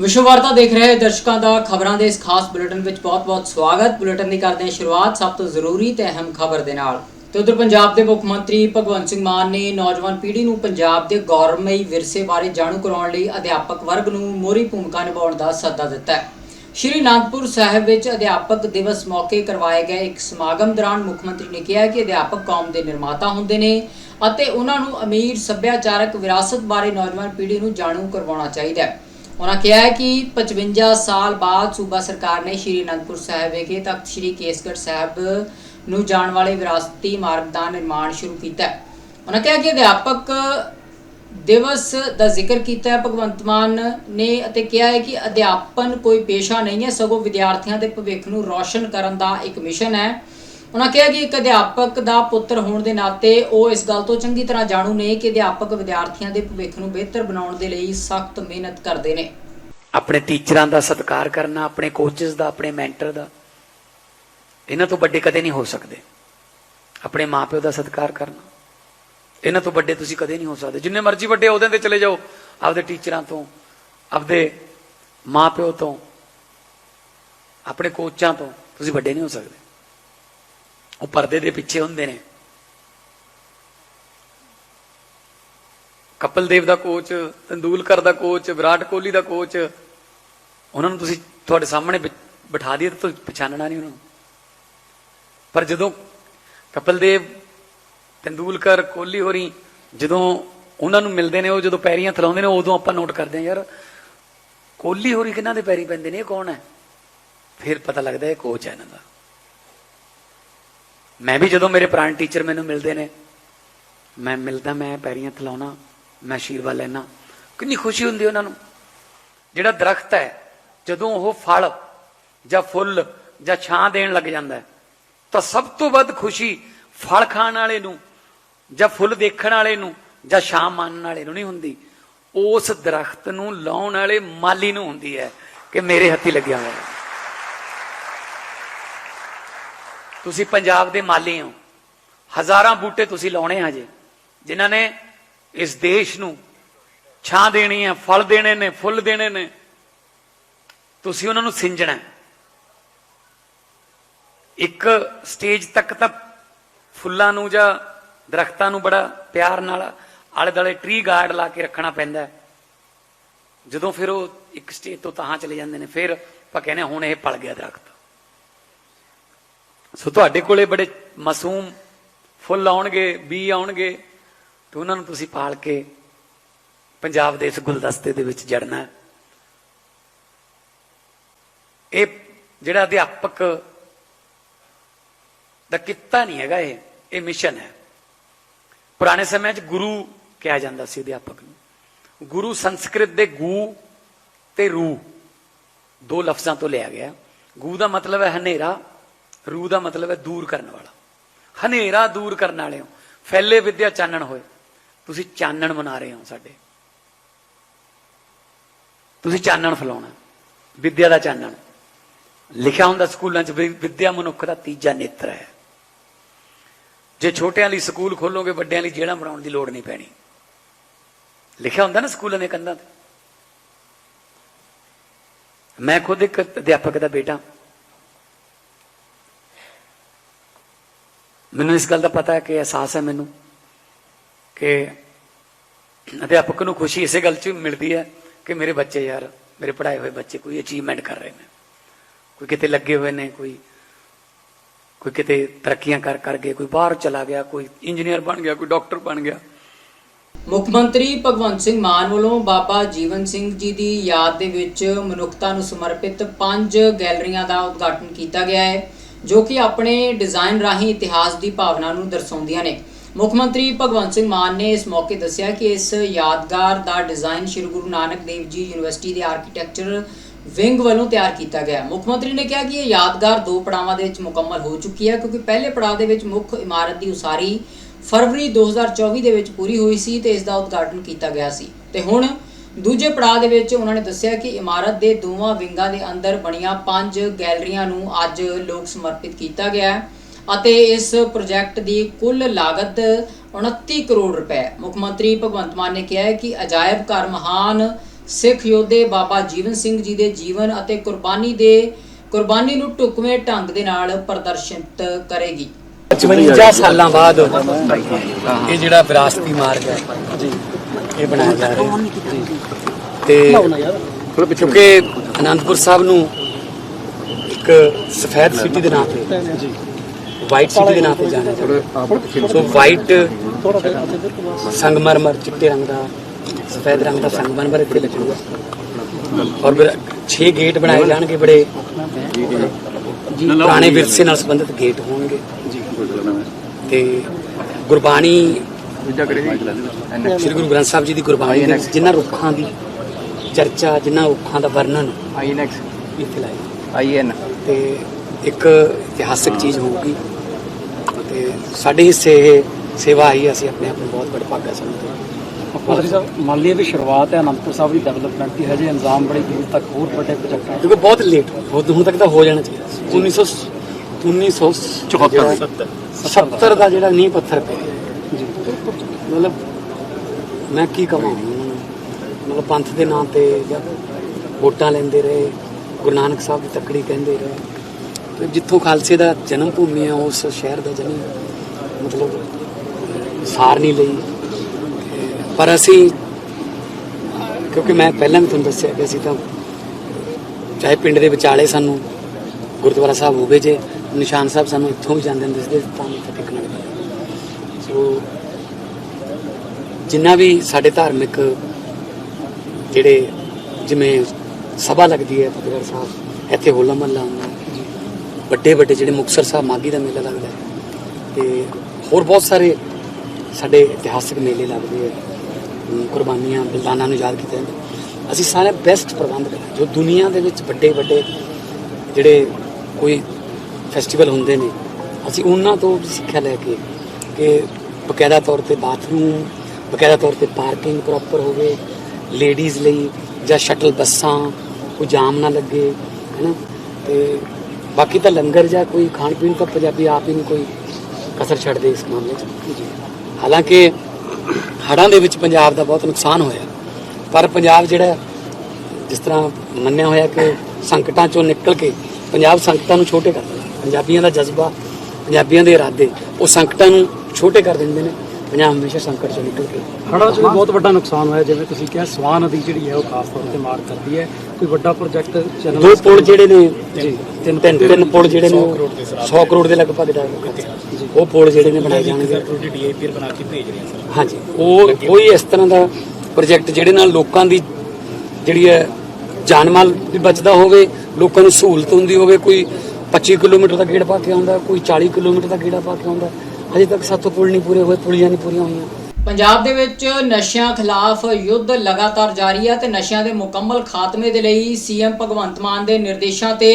ਵਿਸ਼ਵ ਵਾਰਤਾ ਦੇਖ ਰਹੇ ਦਰਸ਼ਕਾਂ ਦਾ ਖਬਰਾਂ ਦੇ ਇਸ ਖਾਸ ਬੁਲੇਟਿਨ ਵਿੱਚ ਬਹੁਤ-ਬਹੁਤ ਸਵਾਗਤ। ਬੁਲੇਟਿਨ ਦੀ ਕਰਦੇ ਹਾਂ ਸ਼ੁਰੂਆਤ ਸਭ ਤੋਂ ਜ਼ਰੂਰੀ ਤੇ ਅਹਿਮ ਖਬਰ ਦੇ ਨਾਲ। ਤੇ ਉਧਰ ਪੰਜਾਬ ਦੇ ਮੁੱਖ ਮੰਤਰੀ ਭਗਵੰਤ ਸਿੰਘ ਮਾਨ ਨੇ ਨੌਜਵਾਨ ਪੀੜ੍ਹੀ ਨੂੰ ਪੰਜਾਬ ਦੇ ਗੌਰਵਮਈ ਵਿਰਸੇ ਬਾਰੇ ਜਾਣੂ ਕਰਾਉਣ ਲਈ ਅਧਿਆਪਕ ਵਰਗ ਨੂੰ ਮੋਹਰੀ ਭੂਮਿਕਾ ਨਿਭਾਉਣ ਦਾ ਸੱਦਾ ਦਿੱਤਾ ਹੈ। ਸ਼੍ਰੀ ਅਨੰਦਪੁਰ ਸਾਹਿਬ ਵਿੱਚ ਅਧਿਆਪਕ ਦਿਵਸ ਮੌਕੇ ਕਰਵਾਏ ਗਏ ਇੱਕ ਸਮਾਗਮ ਦੌਰਾਨ ਮੁੱਖ ਮੰਤਰੀ ਨੇ ਕਿਹਾ ਕਿ ਅਧਿਆਪਕ ਕੌਮ ਦੇ ਨਿਰਮਾਤਾ ਹੁੰਦੇ ਨੇ ਅਤੇ ਉਹਨਾਂ ਨੂੰ ਅਮੀਰ ਸੱਭਿਆਚਾਰਕ ਵਿਰਾਸਤ ਬਾਰੇ ਨੌਜਵਾਨ ਪੀੜ੍ਹੀ ਨੂੰ ਜਾਣੂ ਕਰਵਾਉਣਾ ਚਾਹੀਦਾ ਹੈ। ਉਹਨਾਂ ਕਿਹਾ ਹੈ ਕਿ 55 ਸਾਲ ਬਾਅਦ ਸੂਬਾ ਸਰਕਾਰ ਨੇ ਸ਼੍ਰੀ ਅਨੰਦਪੁਰ ਸਾਹਿਬ ਵਿਖੇ ਤਖਤ ਸ਼੍ਰੀ ਕੇਸਗੜ੍ਹ ਸਾਹਿਬ ਨੂੰ ਜਾਣ ਵਾਲੇ ਵਿਰਾਸਤੀ ਮਾਰਗ ਦਾ ਨਿਰਮਾਣ ਸ਼ੁਰੂ ਕੀਤਾ ਹੈ। ਉਹਨਾਂ ਕਿਹਾ ਕਿ ਅਧਿਆਪਕ ਦਿਵਸ ਦਾ ਜ਼ਿਕਰ ਕੀਤਾ ਹੈ, ਭਗਵੰਤ ਮਾਨ ਨੇ ਅਤੇ ਕਿਹਾ ਹੈ ਕਿ ਅਧਿਆਪਨ ਕੋਈ ਪੇਸ਼ਾ ਨਹੀਂ ਹੈ, ਸਗੋਂ ਵਿਦਿਆਰਥੀਆਂ ਦੇ ਭਵਿੱਖ ਨੂੰ ਰੌਸ਼ਨ ਕਰਨ ਦਾ ਇੱਕ ਮਿਸ਼ਨ ਹੈ। ਉਹਨਾਂ ਕਿਹਾ ਕਿ ਇੱਕ ਅਧਿਆਪਕ ਦਾ ਪੁੱਤਰ ਹੋਣ ਦੇ ਨਾਤੇ ਉਹ ਇਸ ਗੱਲ ਤੋਂ ਚੰਗੀ ਤਰ੍ਹਾਂ ਜਾਣੂ ਨੇ ਕਿ ਅਧਿਆਪਕ ਵਿਦਿਆਰਥੀਆਂ ਦੇ ਭਵਿੱਖ ਨੂੰ ਬਿਹਤਰ ਬਣਾਉਣ ਦੇ ਲਈ ਸਖਤ ਮਿਹਨਤ ਕਰਦੇ ਨੇ। ਆਪਣੇ ਟੀਚਰਾਂ ਦਾ ਸਤਿਕਾਰ ਕਰਨਾ, ਆਪਣੇ ਕੋਚਸ ਦਾ, ਆਪਣੇ ਮੈਂਟਰ ਦਾ, ਇਹਨਾਂ ਤੋਂ ਵੱਡੇ ਕਦੇ ਨਹੀਂ ਹੋ ਸਕਦੇ। ਆਪਣੇ ਮਾਪਿਓ ਦਾ ਸਤਿਕਾਰ ਕਰਨਾ, ਇਹਨਾਂ ਤੋਂ ਵੱਡੇ ਤੁਸੀਂ ਕਦੇ ਨਹੀਂ ਹੋ ਸਕਦੇ। ਜਿੰਨੇ ਮਰਜ਼ੀ ਵੱਡੇ ਉਹਦੇ ਤੇ ਚਲੇ ਜਾਓ, ਆਪਦੇ ਟੀਚਰਾਂ ਤੋਂ, ਆਪਦੇ ਮਾਪਿਓ ਤੋਂ, ਆਪਣੇ ਕੋਚਾਂ ਤੋਂ ਤੁਸੀਂ ਵੱਡੇ ਨਹੀਂ ਹੋ ਸਕਦੇ। ਉਹ ਪਰਦੇ ਦੇ ਪਿੱਛੇ ਹੁੰਦੇ ਨੇ। ਕਪਿਲ ਦੇਵ ਦਾ ਕੋਚ ਤੰਦੂਲਕਰ ਦਾ ਕੋਚ ਵਿਰਾਟ ਕੋਹਲੀ ਦਾ ਕੋਚ ਉਹਨਾਂ ਨੂੰ ਤੁਸੀਂ ਤੁਹਾਡੇ ਸਾਹਮਣੇ ਬਿ- ਬਿਠਾ ਦਈਏ ਤਾਂ ਤੁਸੀਂ ਪਛਾਣਨਾ ਨਹੀਂ ਉਹਨਾਂ ਨੂੰ। ਪਰ ਜਦੋਂ ਕਪਿਲ ਦੇਵ, ਤੰਦੂਲਕਰ, ਕੋਹਲੀ ਹੋਰੀ ਜਦੋਂ ਉਹਨਾਂ ਨੂੰ ਮਿਲਦੇ ਨੇ, ਉਹ ਜਦੋਂ ਪੈਰੀਆਂ ਥਲਾਉਂਦੇ ਨੇ, ਉਦੋਂ ਆਪਾਂ ਨੋਟ ਕਰਦੇ ਹਾਂ, ਯਾਰ ਕੋਹਲੀ ਹੋਰੀ ਕਿਹਨਾਂ ਦੇ ਪੈਰੀ ਪੈਂਦੇ ਨੇ, ਇਹ ਕੌਣ ਹੈ? ਫਿਰ ਪਤਾ ਲੱਗਦਾ ਇਹ ਕੋਚ ਹੈ ਇਹਨਾਂ ਦਾ। ਮੈਂ ਵੀ ਜਦੋਂ ਮੇਰੇ ਪ੍ਰਾਣ ਟੀਚਰ ਮੈਨੂੰ ਮਿਲਦੇ ਨੇ, ਮੈਂ ਮਿਲਦਾ, ਮੈਂ ਪੈਰੀਆਂ ਥਲਾਉਣਾ ਮੈਂ ਆਸ਼ੀਰਵਾਦ ਲੈਣਾ, ਕਿੰਨੀ ਖੁਸ਼ੀ ਹੁੰਦੀ ਉਹਨਾਂ ਨੂੰ। ਜਿਹੜਾ ਦਰਖਤ ਹੈ, ਜਦੋਂ ਉਹ ਫਲ ਜਾਂ ਫੁੱਲ ਜਾਂ ਛਾਂ ਦੇਣ ਲੱਗ ਜਾਂਦਾ ਹੈ, ਤਾਂ ਸਭ ਤੋਂ ਵੱਧ ਖੁਸ਼ੀ ਫਲ ਖਾਣ ਵਾਲੇ ਨੂੰ ਜਾਂ ਫੁੱਲ ਦੇਖਣ ਵਾਲੇ ਨੂੰ ਜਾਂ ਛਾਂ ਮੰਨਣ ਵਾਲੇ ਨੂੰ ਨਹੀਂ ਹੁੰਦੀ। ਉਸ ਦਰਖਤ ਨੂੰ ਲਾਉਣ ਵਾਲੇ ਮਾਲੀ ਨੂੰ ਹੁੰਦੀ ਹੈ ਕਿ ਮੇਰੇ ਹੱਥੀ ਲੱਗਿਆ ਹੋਇਆ ਹੈ। ਤੁਸੀਂ ਪੰਜਾਬ ਦੇ ਮਾਲੀ ਹੋ। ਹਜ਼ਾਰਾਂ ਬੂਟੇ ਤੁਸੀਂ ਲਾਉਣੇ ਆ ਜੇ ਜਿਨ੍ਹਾਂ ਨੇ ਇਸ ਦੇਸ਼ ਨੂੰ ਛਾਂ ਦੇਣੀ ਹੈ ਫਲ ਦੇਣੇ ਨੇ ਫੁੱਲ ਦੇਣੇ ਨੇ। ਤੁਸੀਂ ਉਹਨਾਂ ਨੂੰ ਸਿੰਜਣਾ ਇੱਕ ਸਟੇਜ ਤੱਕ ਤਾਂ ਫੁੱਲਾਂ ਨੂੰ ਜਾਂ ਦਰਖਤਾਂ ਨੂੰ ਬੜਾ ਪਿਆਰ ਨਾਲ ਆਲੇ ਦਾਲੇ ਟਰੀ ਗਾਰਡ ਲਾ ਕੇ ਰੱਖਣਾ ਪੈਂਦਾ ਜਦੋਂ ਫਿਰ ਉਹ ਇੱਕ ਸਟੇਜ ਤੋਂ ਤਾਂ ਚਲੇ ਜਾਂਦੇ ਨੇ ਫਿਰ ਆਪਾਂ ਕਹਿੰਦੇ ਹਾਂ, ਹੁਣ ਇਹ ਪਲ ਗਿਆ ਦਰਖਤ। ਸੋ ਤੁਹਾਡੇ ਕੋਲੇ ਬੜੇ ਮਾਸੂਮ ਫੁੱਲ ਆਉਣਗੇ, ਬੀ ਆਉਣਗੇ, ਤੇ ਉਹਨਾਂ ਨੂੰ ਤੁਸੀਂ ਪਾਲ ਕੇ ਪੰਜਾਬ ਦੇ ਇਸ ਗੁਲਦਸਤੇ ਦੇ ਵਿੱਚ ਜੜਨਾ ਇਹ ਜਿਹੜਾ ਅਧਿਆਪਕ ਦਾ ਕਿੱਤਾ ਨਹੀਂ ਹੈਗਾ ਇਹ ਇਹ ਮਿਸ਼ਨ ਹੈ। ਪੁਰਾਣੇ ਸਮੇਂ 'ਚ ਗੁਰੂ ਕਿਹਾ ਜਾਂਦਾ ਸੀ ਅਧਿਆਪਕ ਨੂੰ। ਗੁਰੂ ਸੰਸਕ੍ਰਿਤ ਦੇ ਗੂ ਤੇ ਰੂ ਦੋ ਲਫ਼ਜ਼ਾਂ ਤੋਂ ਲਿਆ ਗਿਆ। ਗੂ ਦਾ ਮਤਲਬ ਹੈ ਹਨੇਰਾ ਰੂ ਦਾ ਮਤਲਬ ਹੈ ਦੂਰ ਕਰਨ ਵਾਲਾ। ਹਨੇਰਾ ਦੂਰ ਕਰਨ ਵਾਲੇ ਹੋ ਫੈਲੇ ਵਿਦਿਆ ਚਾਨਣ ਹੋਏ। ਤੁਸੀਂ ਚਾਨਣ ਮਨਾ ਰਹੇ ਹੋ ਸਾਡੇ। ਤੁਸੀਂ ਚਾਨਣ ਫਲਾਉਣਾ ਵਿਦਿਆ ਦਾ ਚਾਨਣ। ਲਿਖਿਆ ਹੁੰਦਾ ਸਕੂਲਾਂ 'ਚ ਵੀ ਵਿਦਿਆ ਮਨੁੱਖ ਦਾ ਤੀਜਾ ਨੇਤਰ ਹੈ। ਜੇ ਛੋਟਿਆਂ ਲਈ ਸਕੂਲ ਖੋਲੋਗੇ, ਵੱਡਿਆਂ ਲਈ ਜੇਲ੍ਹਾਂ ਬਣਾਉਣ ਦੀ ਲੋੜ ਨਹੀਂ ਪੈਣੀ। ਲਿਖਿਆ ਹੁੰਦਾ ਨਾ ਸਕੂਲਾਂ ਦੇ ਕੰਧਾਂ ਤੇ। ਮੈਂ ਖੁਦ ਇੱਕ ਅਧਿਆਪਕ ਦਾ ਬੇਟਾ। ਮੈਨੂੰ ਇਸ ਗੱਲ ਦਾ ਪਤਾ ਹੈ ਕਿ ਅਹਿਸਾਸ ਹੈ ਮੈਨੂੰ ਕਿ ਅਧਿਆਪਕ ਨੂੰ ਖੁਸ਼ੀ ਇਸੇ ਗੱਲ 'ਚ ਮਿਲਦੀ ਹੈ ਕਿ ਮੇਰੇ ਬੱਚੇ ਯਾਰ, ਮੇਰੇ ਪੜਾਏ ਹੋਏ ਬੱਚੇ ਕੋਈ ਅਚੀਵਮੈਂਟ ਕਰ ਰਹੇ ਨੇ। ਕੋਈ ਕਿਤੇ ਲੱਗੇ ਹੋਏ ਨੇ, ਕੋਈ ਕੋਈ ਕਿਤੇ ਤਰੱਕੀਆਂ ਕਰ ਕਰ ਗਏ, ਕੋਈ ਬਾਹਰ ਚਲਾ ਗਿਆ, ਕੋਈ ਇੰਜੀਨੀਅਰ ਬਣ ਗਿਆ, ਕੋਈ ਡਾਕਟਰ ਬਣ ਗਿਆ। ਮੁੱਖ ਮੰਤਰੀ ਭਗਵੰਤ ਸਿੰਘ ਮਾਨ ਵੱਲੋਂ ਬਾਬਾ ਜੀਵਨ ਸਿੰਘ ਜੀ ਦੀ ਯਾਦ ਦੇ ਵਿੱਚ ਮਨੁੱਖਤਾ ਨੂੰ ਸਮਰਪਿਤ ਪੰਜ ਗੈਲਰੀਆਂ ਦਾ ਉਦਘਾਟਨ ਕੀਤਾ ਗਿਆ ਹੈ। ਜੋ ਕਿ ਆਪਣੇ ਡਿਜ਼ਾਈਨ ਰਾਹੀਂ ਇਤਿਹਾਸ ਦੀ ਭਾਵਨਾ ਨੂੰ ਦਰਸਾਉਂਦੀਆਂ ਨੇ। ਮੁੱਖ ਮੰਤਰੀ ਭਗਵੰਤ ਸਿੰਘ ਮਾਨ ਨੇ ਇਸ ਮੌਕੇ ਦੱਸਿਆ ਕਿ ਇਸ ਯਾਦਗਾਰ ਦਾ ਡਿਜ਼ਾਈਨ ਸ੍ਰੀ ਗੁਰੂ ਨਾਨਕ ਦੇਵ ਜੀ ਯੂਨੀਵਰਸਿਟੀ ਦੇ ਆਰਕੀਟੈਕਚਰ ਵਿੰਗ ਵੱਲੋਂ ਤਿਆਰ ਕੀਤਾ ਗਿਆ ਮੁੱਖ ਮੰਤਰੀ ਨੇ ਕਿਹਾ ਕਿ ਇਹ ਯਾਦਗਾਰ ਦੋ ਪੜਾਵਾਂ ਦੇ ਵਿੱਚ ਮੁਕੰਮਲ ਹੋ ਚੁੱਕੀ ਹੈ, ਕਿਉਂਕਿ ਪਹਿਲੇ ਪੜਾਅ ਦੇ ਵਿੱਚ ਮੁੱਖ ਇਮਾਰਤ ਦੀ ਉਸਾਰੀ ਫਰਵਰੀ 2024 ਦੇ ਵਿੱਚ ਪੂਰੀ ਹੋਈ ਸੀ ਤੇ ਇਸ ਦਾ ਉਦਘਾਟਨ ਕੀਤਾ ਗਿਆ ਸੀ। ਤੇ ਹੁਣ ਦੂਜੇ ਪੜਾਅ ਦੇ ਵਿੱਚ ਉਹਨਾਂ ਨੇ ਦੱਸਿਆ ਕਿ ਇਮਾਰਤ ਦੇ ਦੋਵਾਂ ਵਿੰਗਾਂ ਦੇ ਅੰਦਰ ਬਣੀਆਂ ਪੰਜ ਗੈਲਰੀਆਂ ਨੂੰ ਅੱਜ ਲੋਕ ਸਮਰਪਿਤ ਕੀਤਾ ਗਿਆ ਹੈ ਅਤੇ ਇਸ ਪ੍ਰੋਜੈਕਟ ਦੀ ਕੁੱਲ ਲਾਗਤ 29 ਕਰੋੜ ਰੁਪਏ। ਮੁੱਖ ਮੰਤਰੀ ਭਗਵੰਤ ਮਾਨ ਨੇ ਕਿਹਾ ਹੈ ਕਿ ਅਜਾਇਬ ਘਰ ਮਹਾਨ ਸਿੱਖ ਯੋਧੇ ਬਾਬਾ ਜੀਵਨ ਸਿੰਘ ਜੀ ਦੇ ਜੀਵਨ ਅਤੇ ਕੁਰਬਾਨੀ ਦੇ ਕੁਰਬਾਨੀ ਨੂੰ ਢੁਕਵੇਂ ਢੰਗ ਦੇ ਨਾਲ ਪ੍ਰਦਰਸ਼ਿਤ ਕਰੇਗੀ 55 ਸਾਲਾਂ ਬਾਅਦ ਇਹ ਜਿਹੜਾ ਵਿਰਾਸਤੀ ਮਾਰਗ ਹੈ ਇਹ ਬਣਾਇਆ ਜਾ ਰਿਹਾ। ਹੈ ਤੇ ਕਿਉਂਕਿ ਅਨੰਦਪੁਰ ਸਾਹਿਬ ਨੂੰ ਇੱਕ ਸਫੈਦ ਸਿਟੀ ਦੇ ਨਾਮ ਤੇ ਵਾਈਟ ਸਿਟੀ ਦੇ ਨਾਮ ਤੇ ਜਾਣਿਆ ਜਾਂਦਾ ਸੋ ਵਾਈਟ ਸੰਗਮਰਮਰ ਚਿੱਟੇ ਰੰਗ ਦਾ ਸਫੈਦ ਰੰਗ ਦਾ ਸੰਗਮਰਮਰ ਇੱਥੇ ਲੱਗੂਗਾ ਔਰ ਫਿਰ 6 ਗੇਟ ਬਣਾਏ ਜਾਣਗੇ ਬੜੇ। ਪੁਰਾਣੇ ਵਿਰਸੇ ਨਾਲ ਸੰਬੰਧਿਤ ਗੇਟ ਹੋਣਗੇ। ਤੇ ਗੁਰਬਾਣੀ ਸ੍ਰੀ ਗੁਰੂ ਗ੍ਰੰਥ ਸਾਹਿਬ ਜੀ ਦੀ ਗੁਰਬਾਣੀ ਦੇ ਜਿਨ੍ਹਾਂ ਰੁੱਖਾਂ ਦੀ ਚਰਚਾ ਜਿਨ੍ਹਾਂ ਰੁੱਖਾਂ ਦਾ ਵਰਣਨ ਇੱਥੇ ਲਾਇਆ। ਆਈਐਨ ਤੇ ਇੱਕ ਇਤਿਹਾਸਕ ਚੀਜ਼ ਹੋਊਗੀ। ਤੇ ਸਾਡੇ ਹਿੱਸੇ ਇਹ ਸੇਵਾ ਆਈ ਅਸੀਂ ਆਪਣੇ ਆਪ ਨੂੰ ਬਹੁਤ ਬੜਾ ਭਾਗਾ ਸਮਝਦੇ ਹਾਂ। ਪਾਦਰੀ ਸਾਹਿਬ ਮੰਨ ਲਈਏ ਵੀ ਸ਼ੁਰੂਆਤ ਹੈ ਅਨੰਦਪੁਰ ਸਾਹਿਬ ਦੀ ਡਿਵੈਲਪਮੈਂਟ ਦੀ ਹਜੇ ਇੰਤਜ਼ਾਮ ਬੜੇ ਦੂਰ ਤੱਕ ਹੋਰ ਵੱਡੇ ਪ੍ਰੋਜੈਕਟ ਹੈ ਕਿਉਂਕਿ ਬਹੁਤ ਲੇਟ ਹੋ ਹੁਣ ਤੱਕ ਤਾਂ ਹੋ ਜਾਣਾ ਚਾਹੀਦਾ। ਸੀ। 1900 1974 70 ਦਾ ਜਿਹੜਾ ਨੀਂਹ ਪੱਥਰ ਪਿਆ। ਜੀ। ਮਤਲਬ ਮੈਂ ਕੀ ਕਹਾਂ ਉਹਨਾਂ ਨੂੰ? ਮਤਲਬ ਪੰਥ ਦੇ ਨਾਂ ਤੇ ਜਾਂ ਵੋਟਾਂ ਲੈਂਦੇ ਰਹੇ, ਗੁਰੂ ਨਾਨਕ ਸਾਹਿਬ ਦੀ ਤੱਕੜੀ ਕਹਿੰਦੇ ਰਹੇ, ਤੇ ਜਿੱਥੋਂ ਖਾਲਸੇ ਦਾ ਜਨਮ ਭੂਮੀ ਹੈ ਉਸ ਸ਼ਹਿਰ ਦਾ ਜਨਮ, ਮਤਲਬ ਸਾਰ ਨਹੀਂ ਲਈ। ਪਰ ਅਸੀਂ, ਕਿਉਂਕਿ ਮੈਂ ਪਹਿਲਾਂ ਵੀ ਤੁਹਾਨੂੰ ਦੱਸਿਆ ਕਿ ਅਸੀਂ ਤਾਂ, ਚਾਹੇ ਪਿੰਡ ਦੇ ਵਿਚਾਲੇ ਸਾਨੂੰ ਗੁਰਦੁਆਰਾ ਸਾਹਿਬ ਹੋਵੇ ਜੇ, ਨਿਸ਼ਾਨ ਸਾਹਿਬ ਸਾਨੂੰ ਇੱਥੋਂ ਵੀ ਜਾਂਦੇ ਹੁੰਦੇ ਸੀ ਤਾਂ ਮੱਥਾ ਟੇਕਣ ਸੋ ਜਿੰਨਾ ਵੀ ਸਾਡੇ ਧਾਰਮਿਕ ਜਿਹੜੇ ਜਿਵੇਂ ਸਭਾ ਲੱਗਦੀ ਹੈ ਫਤਿਹਗੜ੍ਹ ਸਾਹਿਬ, ਇੱਥੇ ਹੋਲਾ ਮਹੱਲਾ ਹੁੰਦਾ ਵੱਡੇ ਵੱਡੇ ਜਿਹੜੇ ਮੁਕਤਸਰ ਸਾਹਿਬ ਮਾਗੀ ਦਾ ਮੇਲਾ ਲੱਗਦਾ ਹੈ। ਤੇ ਹੋਰ ਬਹੁਤ ਸਾਰੇ ਸਾਡੇ ਇਤਿਹਾਸਿਕ ਮੇਲੇ ਲੱਗਦੇ ਆ ਕੁਰਬਾਨੀਆਂ ਬਲਿਦਾਨਾਂ ਨੂੰ ਯਾਦ ਕੀਤਾ ਜਾਂਦਾ ਅਸੀਂ ਸਾਰੇ ਬੈਸਟ ਪ੍ਰਬੰਧ ਕਰਾਂ ਜੋ ਦੁਨੀਆ ਦੇ ਵਿੱਚ ਵੱਡੇ ਵੱਡੇ ਜਿਹੜੇ ਕੋਈ ਫੈਸਟੀਵਲ ਹੁੰਦੇ ਨੇ, ਅਸੀਂ ਉਹਨਾਂ ਤੋਂ ਵੀ ਸਿੱਖਿਆ ਲੈ ਕੇ, ਕਿ ਬਕਾਇਦਾ ਤੌਰ ਤੇ ਬਾਥਰੂਮ ਬਕਾਇਦਾ ਤੌਰ ਤੇ ਪਾਰਕਿੰਗ ਪ੍ਰੋਪਰ ਹੋਵੇ ਲੇਡੀਜ਼ ਲਈ ਜਾਂ ਸ਼ਟਲ ਬੱਸਾਂ ਕੋਈ ਜਾਮ ਨਾ ਲੱਗੇ ਹੈਨਾ? ਤੇ ਬਾਕੀ ਤਾਂ ਲੰਗਰ ਜਾਂ ਕੋਈ ਖਾਣ ਪੀਣ ਤਾਂ ਪੰਜਾਬੀ ਆਪ ਹੀ ਨਹੀਂ ਕੋਈ ਕਸਰ ਛੱਡਦੇ ਇਸ ਮਾਮਲੇ 'ਚ। ਹਾਲਾਂਕਿ ਹੜ੍ਹਾਂ ਦੇ ਵਿੱਚ ਪੰਜਾਬ ਦਾ ਬਹੁਤ ਨੁਕਸਾਨ ਹੋਇਆ। ਪਰ ਪੰਜਾਬ ਜਿਹੜਾ ਜਿਸ ਤਰ੍ਹਾਂ ਮੰਨਿਆ ਹੋਇਆ ਕਿ ਸੰਕਟਾਂ ਚੋਂ ਨਿਕਲ ਕੇ ਪੰਜਾਬ ਸੰਕਟਾਂ ਨੂੰ ਛੋਟੇ ਕਰ ਦਿੰਦਾ ਪੰਜਾਬੀਆਂ ਦਾ ਜਜ਼ਬਾ ਪੰਜਾਬੀਆਂ ਦੇ ਇਰਾਦੇ ਉਹ ਸੰਕਟਾਂ ਨੂੰ ਛੋਟੇ ਕਰ ਦਿੰਦੇ ਨੇ ਪੰਜਾਬ ਹਮੇਸ਼ਾ ਸੰਕਟ ਚੋਂ ਨਿਕਲ ਕੇ। ਹੜ੍ਹਾਂ 'ਚ ਵੀ ਬਹੁਤ ਵੱਡਾ ਨੁਕਸਾਨ ਹੋਇਆ ਜਿਵੇਂ ਤੁਸੀਂ ਕਿਹਾ ਸਵਾਨ ਨਦੀ ਜਿਹੜੀ ਹੈ ਉਹ ਖਾਸ ਤੌਰ ਤੇ ਮਾਰ ਕਰਦੀ ਹੈ। ਕੋਈ ਵੱਡਾ ਪ੍ਰੋਜੈਕਟ ਚੈਨਲ ਦੋ ਪੁਲ ਜਿਹੜੇ ਨੇ ਜੀ ਤਿੰਨ ਤਿੰਨ ਤਿੰਨ ਪੁਲ ਜਿਹੜੇ ਨੇ 100 ਕਰੋੜ ਦੇ ਲਗਭਗ ਡਾਇਰੈਕਟ ਉਹ ਪੁਲ ਜਿਹੜੇ ਨੇ ਬਣਾਏ ਜਾਣਗੇ। ਡੀਏਪੀਆਰ ਬਣਾ ਕੇ ਭੇਜ ਰਹੇ ਸਰ। ਹਾਂਜੀ। ਉਹ ਕੋਈ ਇਸ ਤਰ੍ਹਾਂ ਦਾ ਪ੍ਰੋਜੈਕਟ ਜਿਹੜੇ ਨਾਲ ਲੋਕਾਂ ਦੀ ਜਿਹੜੀ ਹੈ ਜਾਨ ਮਾਲ ਵੀ ਬਚਦਾ ਹੋਵੇ ਲੋਕਾਂ ਨੂੰ ਸਹੂਲਤ ਹੁੰਦੀ ਹੋਵੇ ਕੋਈ 25 ਕਿਲੋਮੀਟਰ ਦਾ ਗੇੜ ਪਾ ਕੇ ਆਉਂਦਾ ਕੋਈ 40 ਕਿਲੋਮੀਟਰ ਦਾ ਗੇੜਾ ਪਾ ਕੇ ਆਉਂਦਾ ਹਜੇ ਤੱਕ ਸਾਤੋਂ ਪੁਲ ਨਹੀਂ ਪੂਰੇ ਹੋਏ, ਪੁਲੀਆਂ ਨਹੀਂ ਪੂਰੀਆਂ ਹੋਈਆਂ। ਪੰਜਾਬ ਦੇ ਵਿੱਚ ਨਸ਼ਿਆਂ ਖਿਲਾਫ ਯੁੱਧ ਲਗਾਤਾਰ ਜਾਰੀ ਹੈ ਤੇ ਨਸ਼ਿਆਂ ਦੇ ਮੁਕੰਮਲ ਖਾਤਮੇ ਦੇ ਲਈ ਸੀਐਮ ਭਗਵੰਤ ਮਾਨ ਦੇ ਨਿਰਦੇਸ਼ਾਂ ਤੇ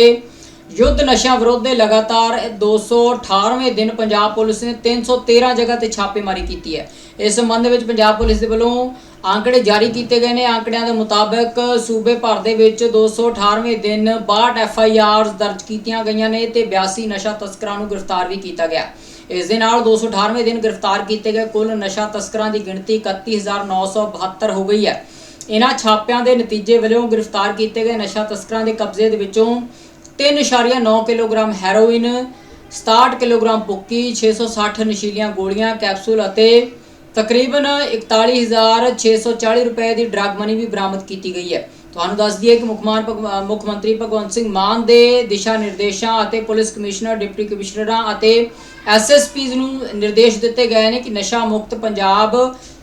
ਯੁੱਧ ਨਸ਼ਿਆਂ ਵਿਰੁੱਧ ਦੇ ਲਗਾਤਾਰ 218ਵੇਂ ਦਿਨ ਪੰਜਾਬ ਪੁਲਿਸ ਨੇ 313 ਜਗ੍ਹਾ ਤੇ ਛਾਪੇਮਾਰੀ ਕੀਤੀ ਹੈ। ਇਸ ਸੰਬੰਧ ਵਿੱਚ ਪੰਜਾਬ ਪੁਲਿਸ ਦੇ ਵੱਲੋਂ ਆંકੜੇ ਜਾਰੀ ਕੀਤੇ ਗਏ ਨੇ। ਆંકੜਿਆਂ ਦੇ ਮੁਤਾਬਕ ਸੂਬੇ ਭਰ ਦੇ ਵਿੱਚ 218ਵੇਂ ਦਿਨ 62 ਐਫਆਈਆਰਸ ਦਰਜ ਕੀਤੀਆਂ ਗਈਆਂ ਨੇ ਤੇ 82 ਨਸ਼ਾ ਤਸਕਰਾਂ ਨੂੰ ਗ੍ਰਿਫਤਾਰ ਵੀ ਕੀਤਾ ਗਿਆ। ਇਸ ਦੇ ਨਾਲ 218ਵੇਂ ਦਿਨ ਗ੍ਰਿਫਤਾਰ ਕੀਤੇ ਗਏ। ਕੁੱਲ ਨਸ਼ਾ ਤਸਕਰਾਂ ਦੀ ਗਿਣਤੀ 31972 ਹੋ ਗਈ ਹੈ। ਇਹਨਾਂ ਛਾਪਿਆਂ ਦੇ ਨਤੀਜੇ ਵੱਲੋਂ ਗ੍ਰਿਫਤਾਰ ਕੀਤੇ ਗਏ ਨਸ਼ਾ ਤਸਕਰਾਂ ਦੇ ਕਬਜ਼ੇ ਦੇ ਵਿੱਚੋਂ 3.9 ਕਿਲੋਗ੍ਰਾਮ ਹੈਰੋਇਨ 67 ਕਿਲੋਗ੍ਰਾਮ ਪੁੱਕੀ 660 ਨਸ਼ੀਲੀਆਂ ਗੋਲੀਆਂ, ਕੈਪਸੂਲ ਅਤੇ ਤਕਰੀਬਨ 41640 ਰੁਪਏ ਦੀ ਡਰੱਗ ਮਨੀ ਵੀ ਬਰਾਮਦ ਕੀਤੀ ਗਈ ਹੈ। ਤੁਹਾਨੂੰ ਦੱਸ ਦਈਏ ਕਿ ਮੁੱਖ ਮਾਨ ਭਗਵ- ਮੁੱਖ ਮੰਤਰੀ ਭਗਵੰਤ ਸਿੰਘ ਮਾਨ ਦੇ ਦਿਸ਼ਾ ਨਿਰਦੇਸ਼ਾਂ ਅਤੇ ਪੁਲਿਸ ਕਮਿਸ਼ਨਰ ਡਿਪਟੀ ਕਮਿਸ਼ਨਰਾਂ ਅਤੇ ਐਸਐਸਪੀਜ਼ ਨੂੰ ਨਿਰਦੇਸ਼ ਦਿੱਤੇ ਗਏ ਨੇ ਕਿ ਨਸ਼ਾ ਮੁਕਤ ਪੰਜਾਬ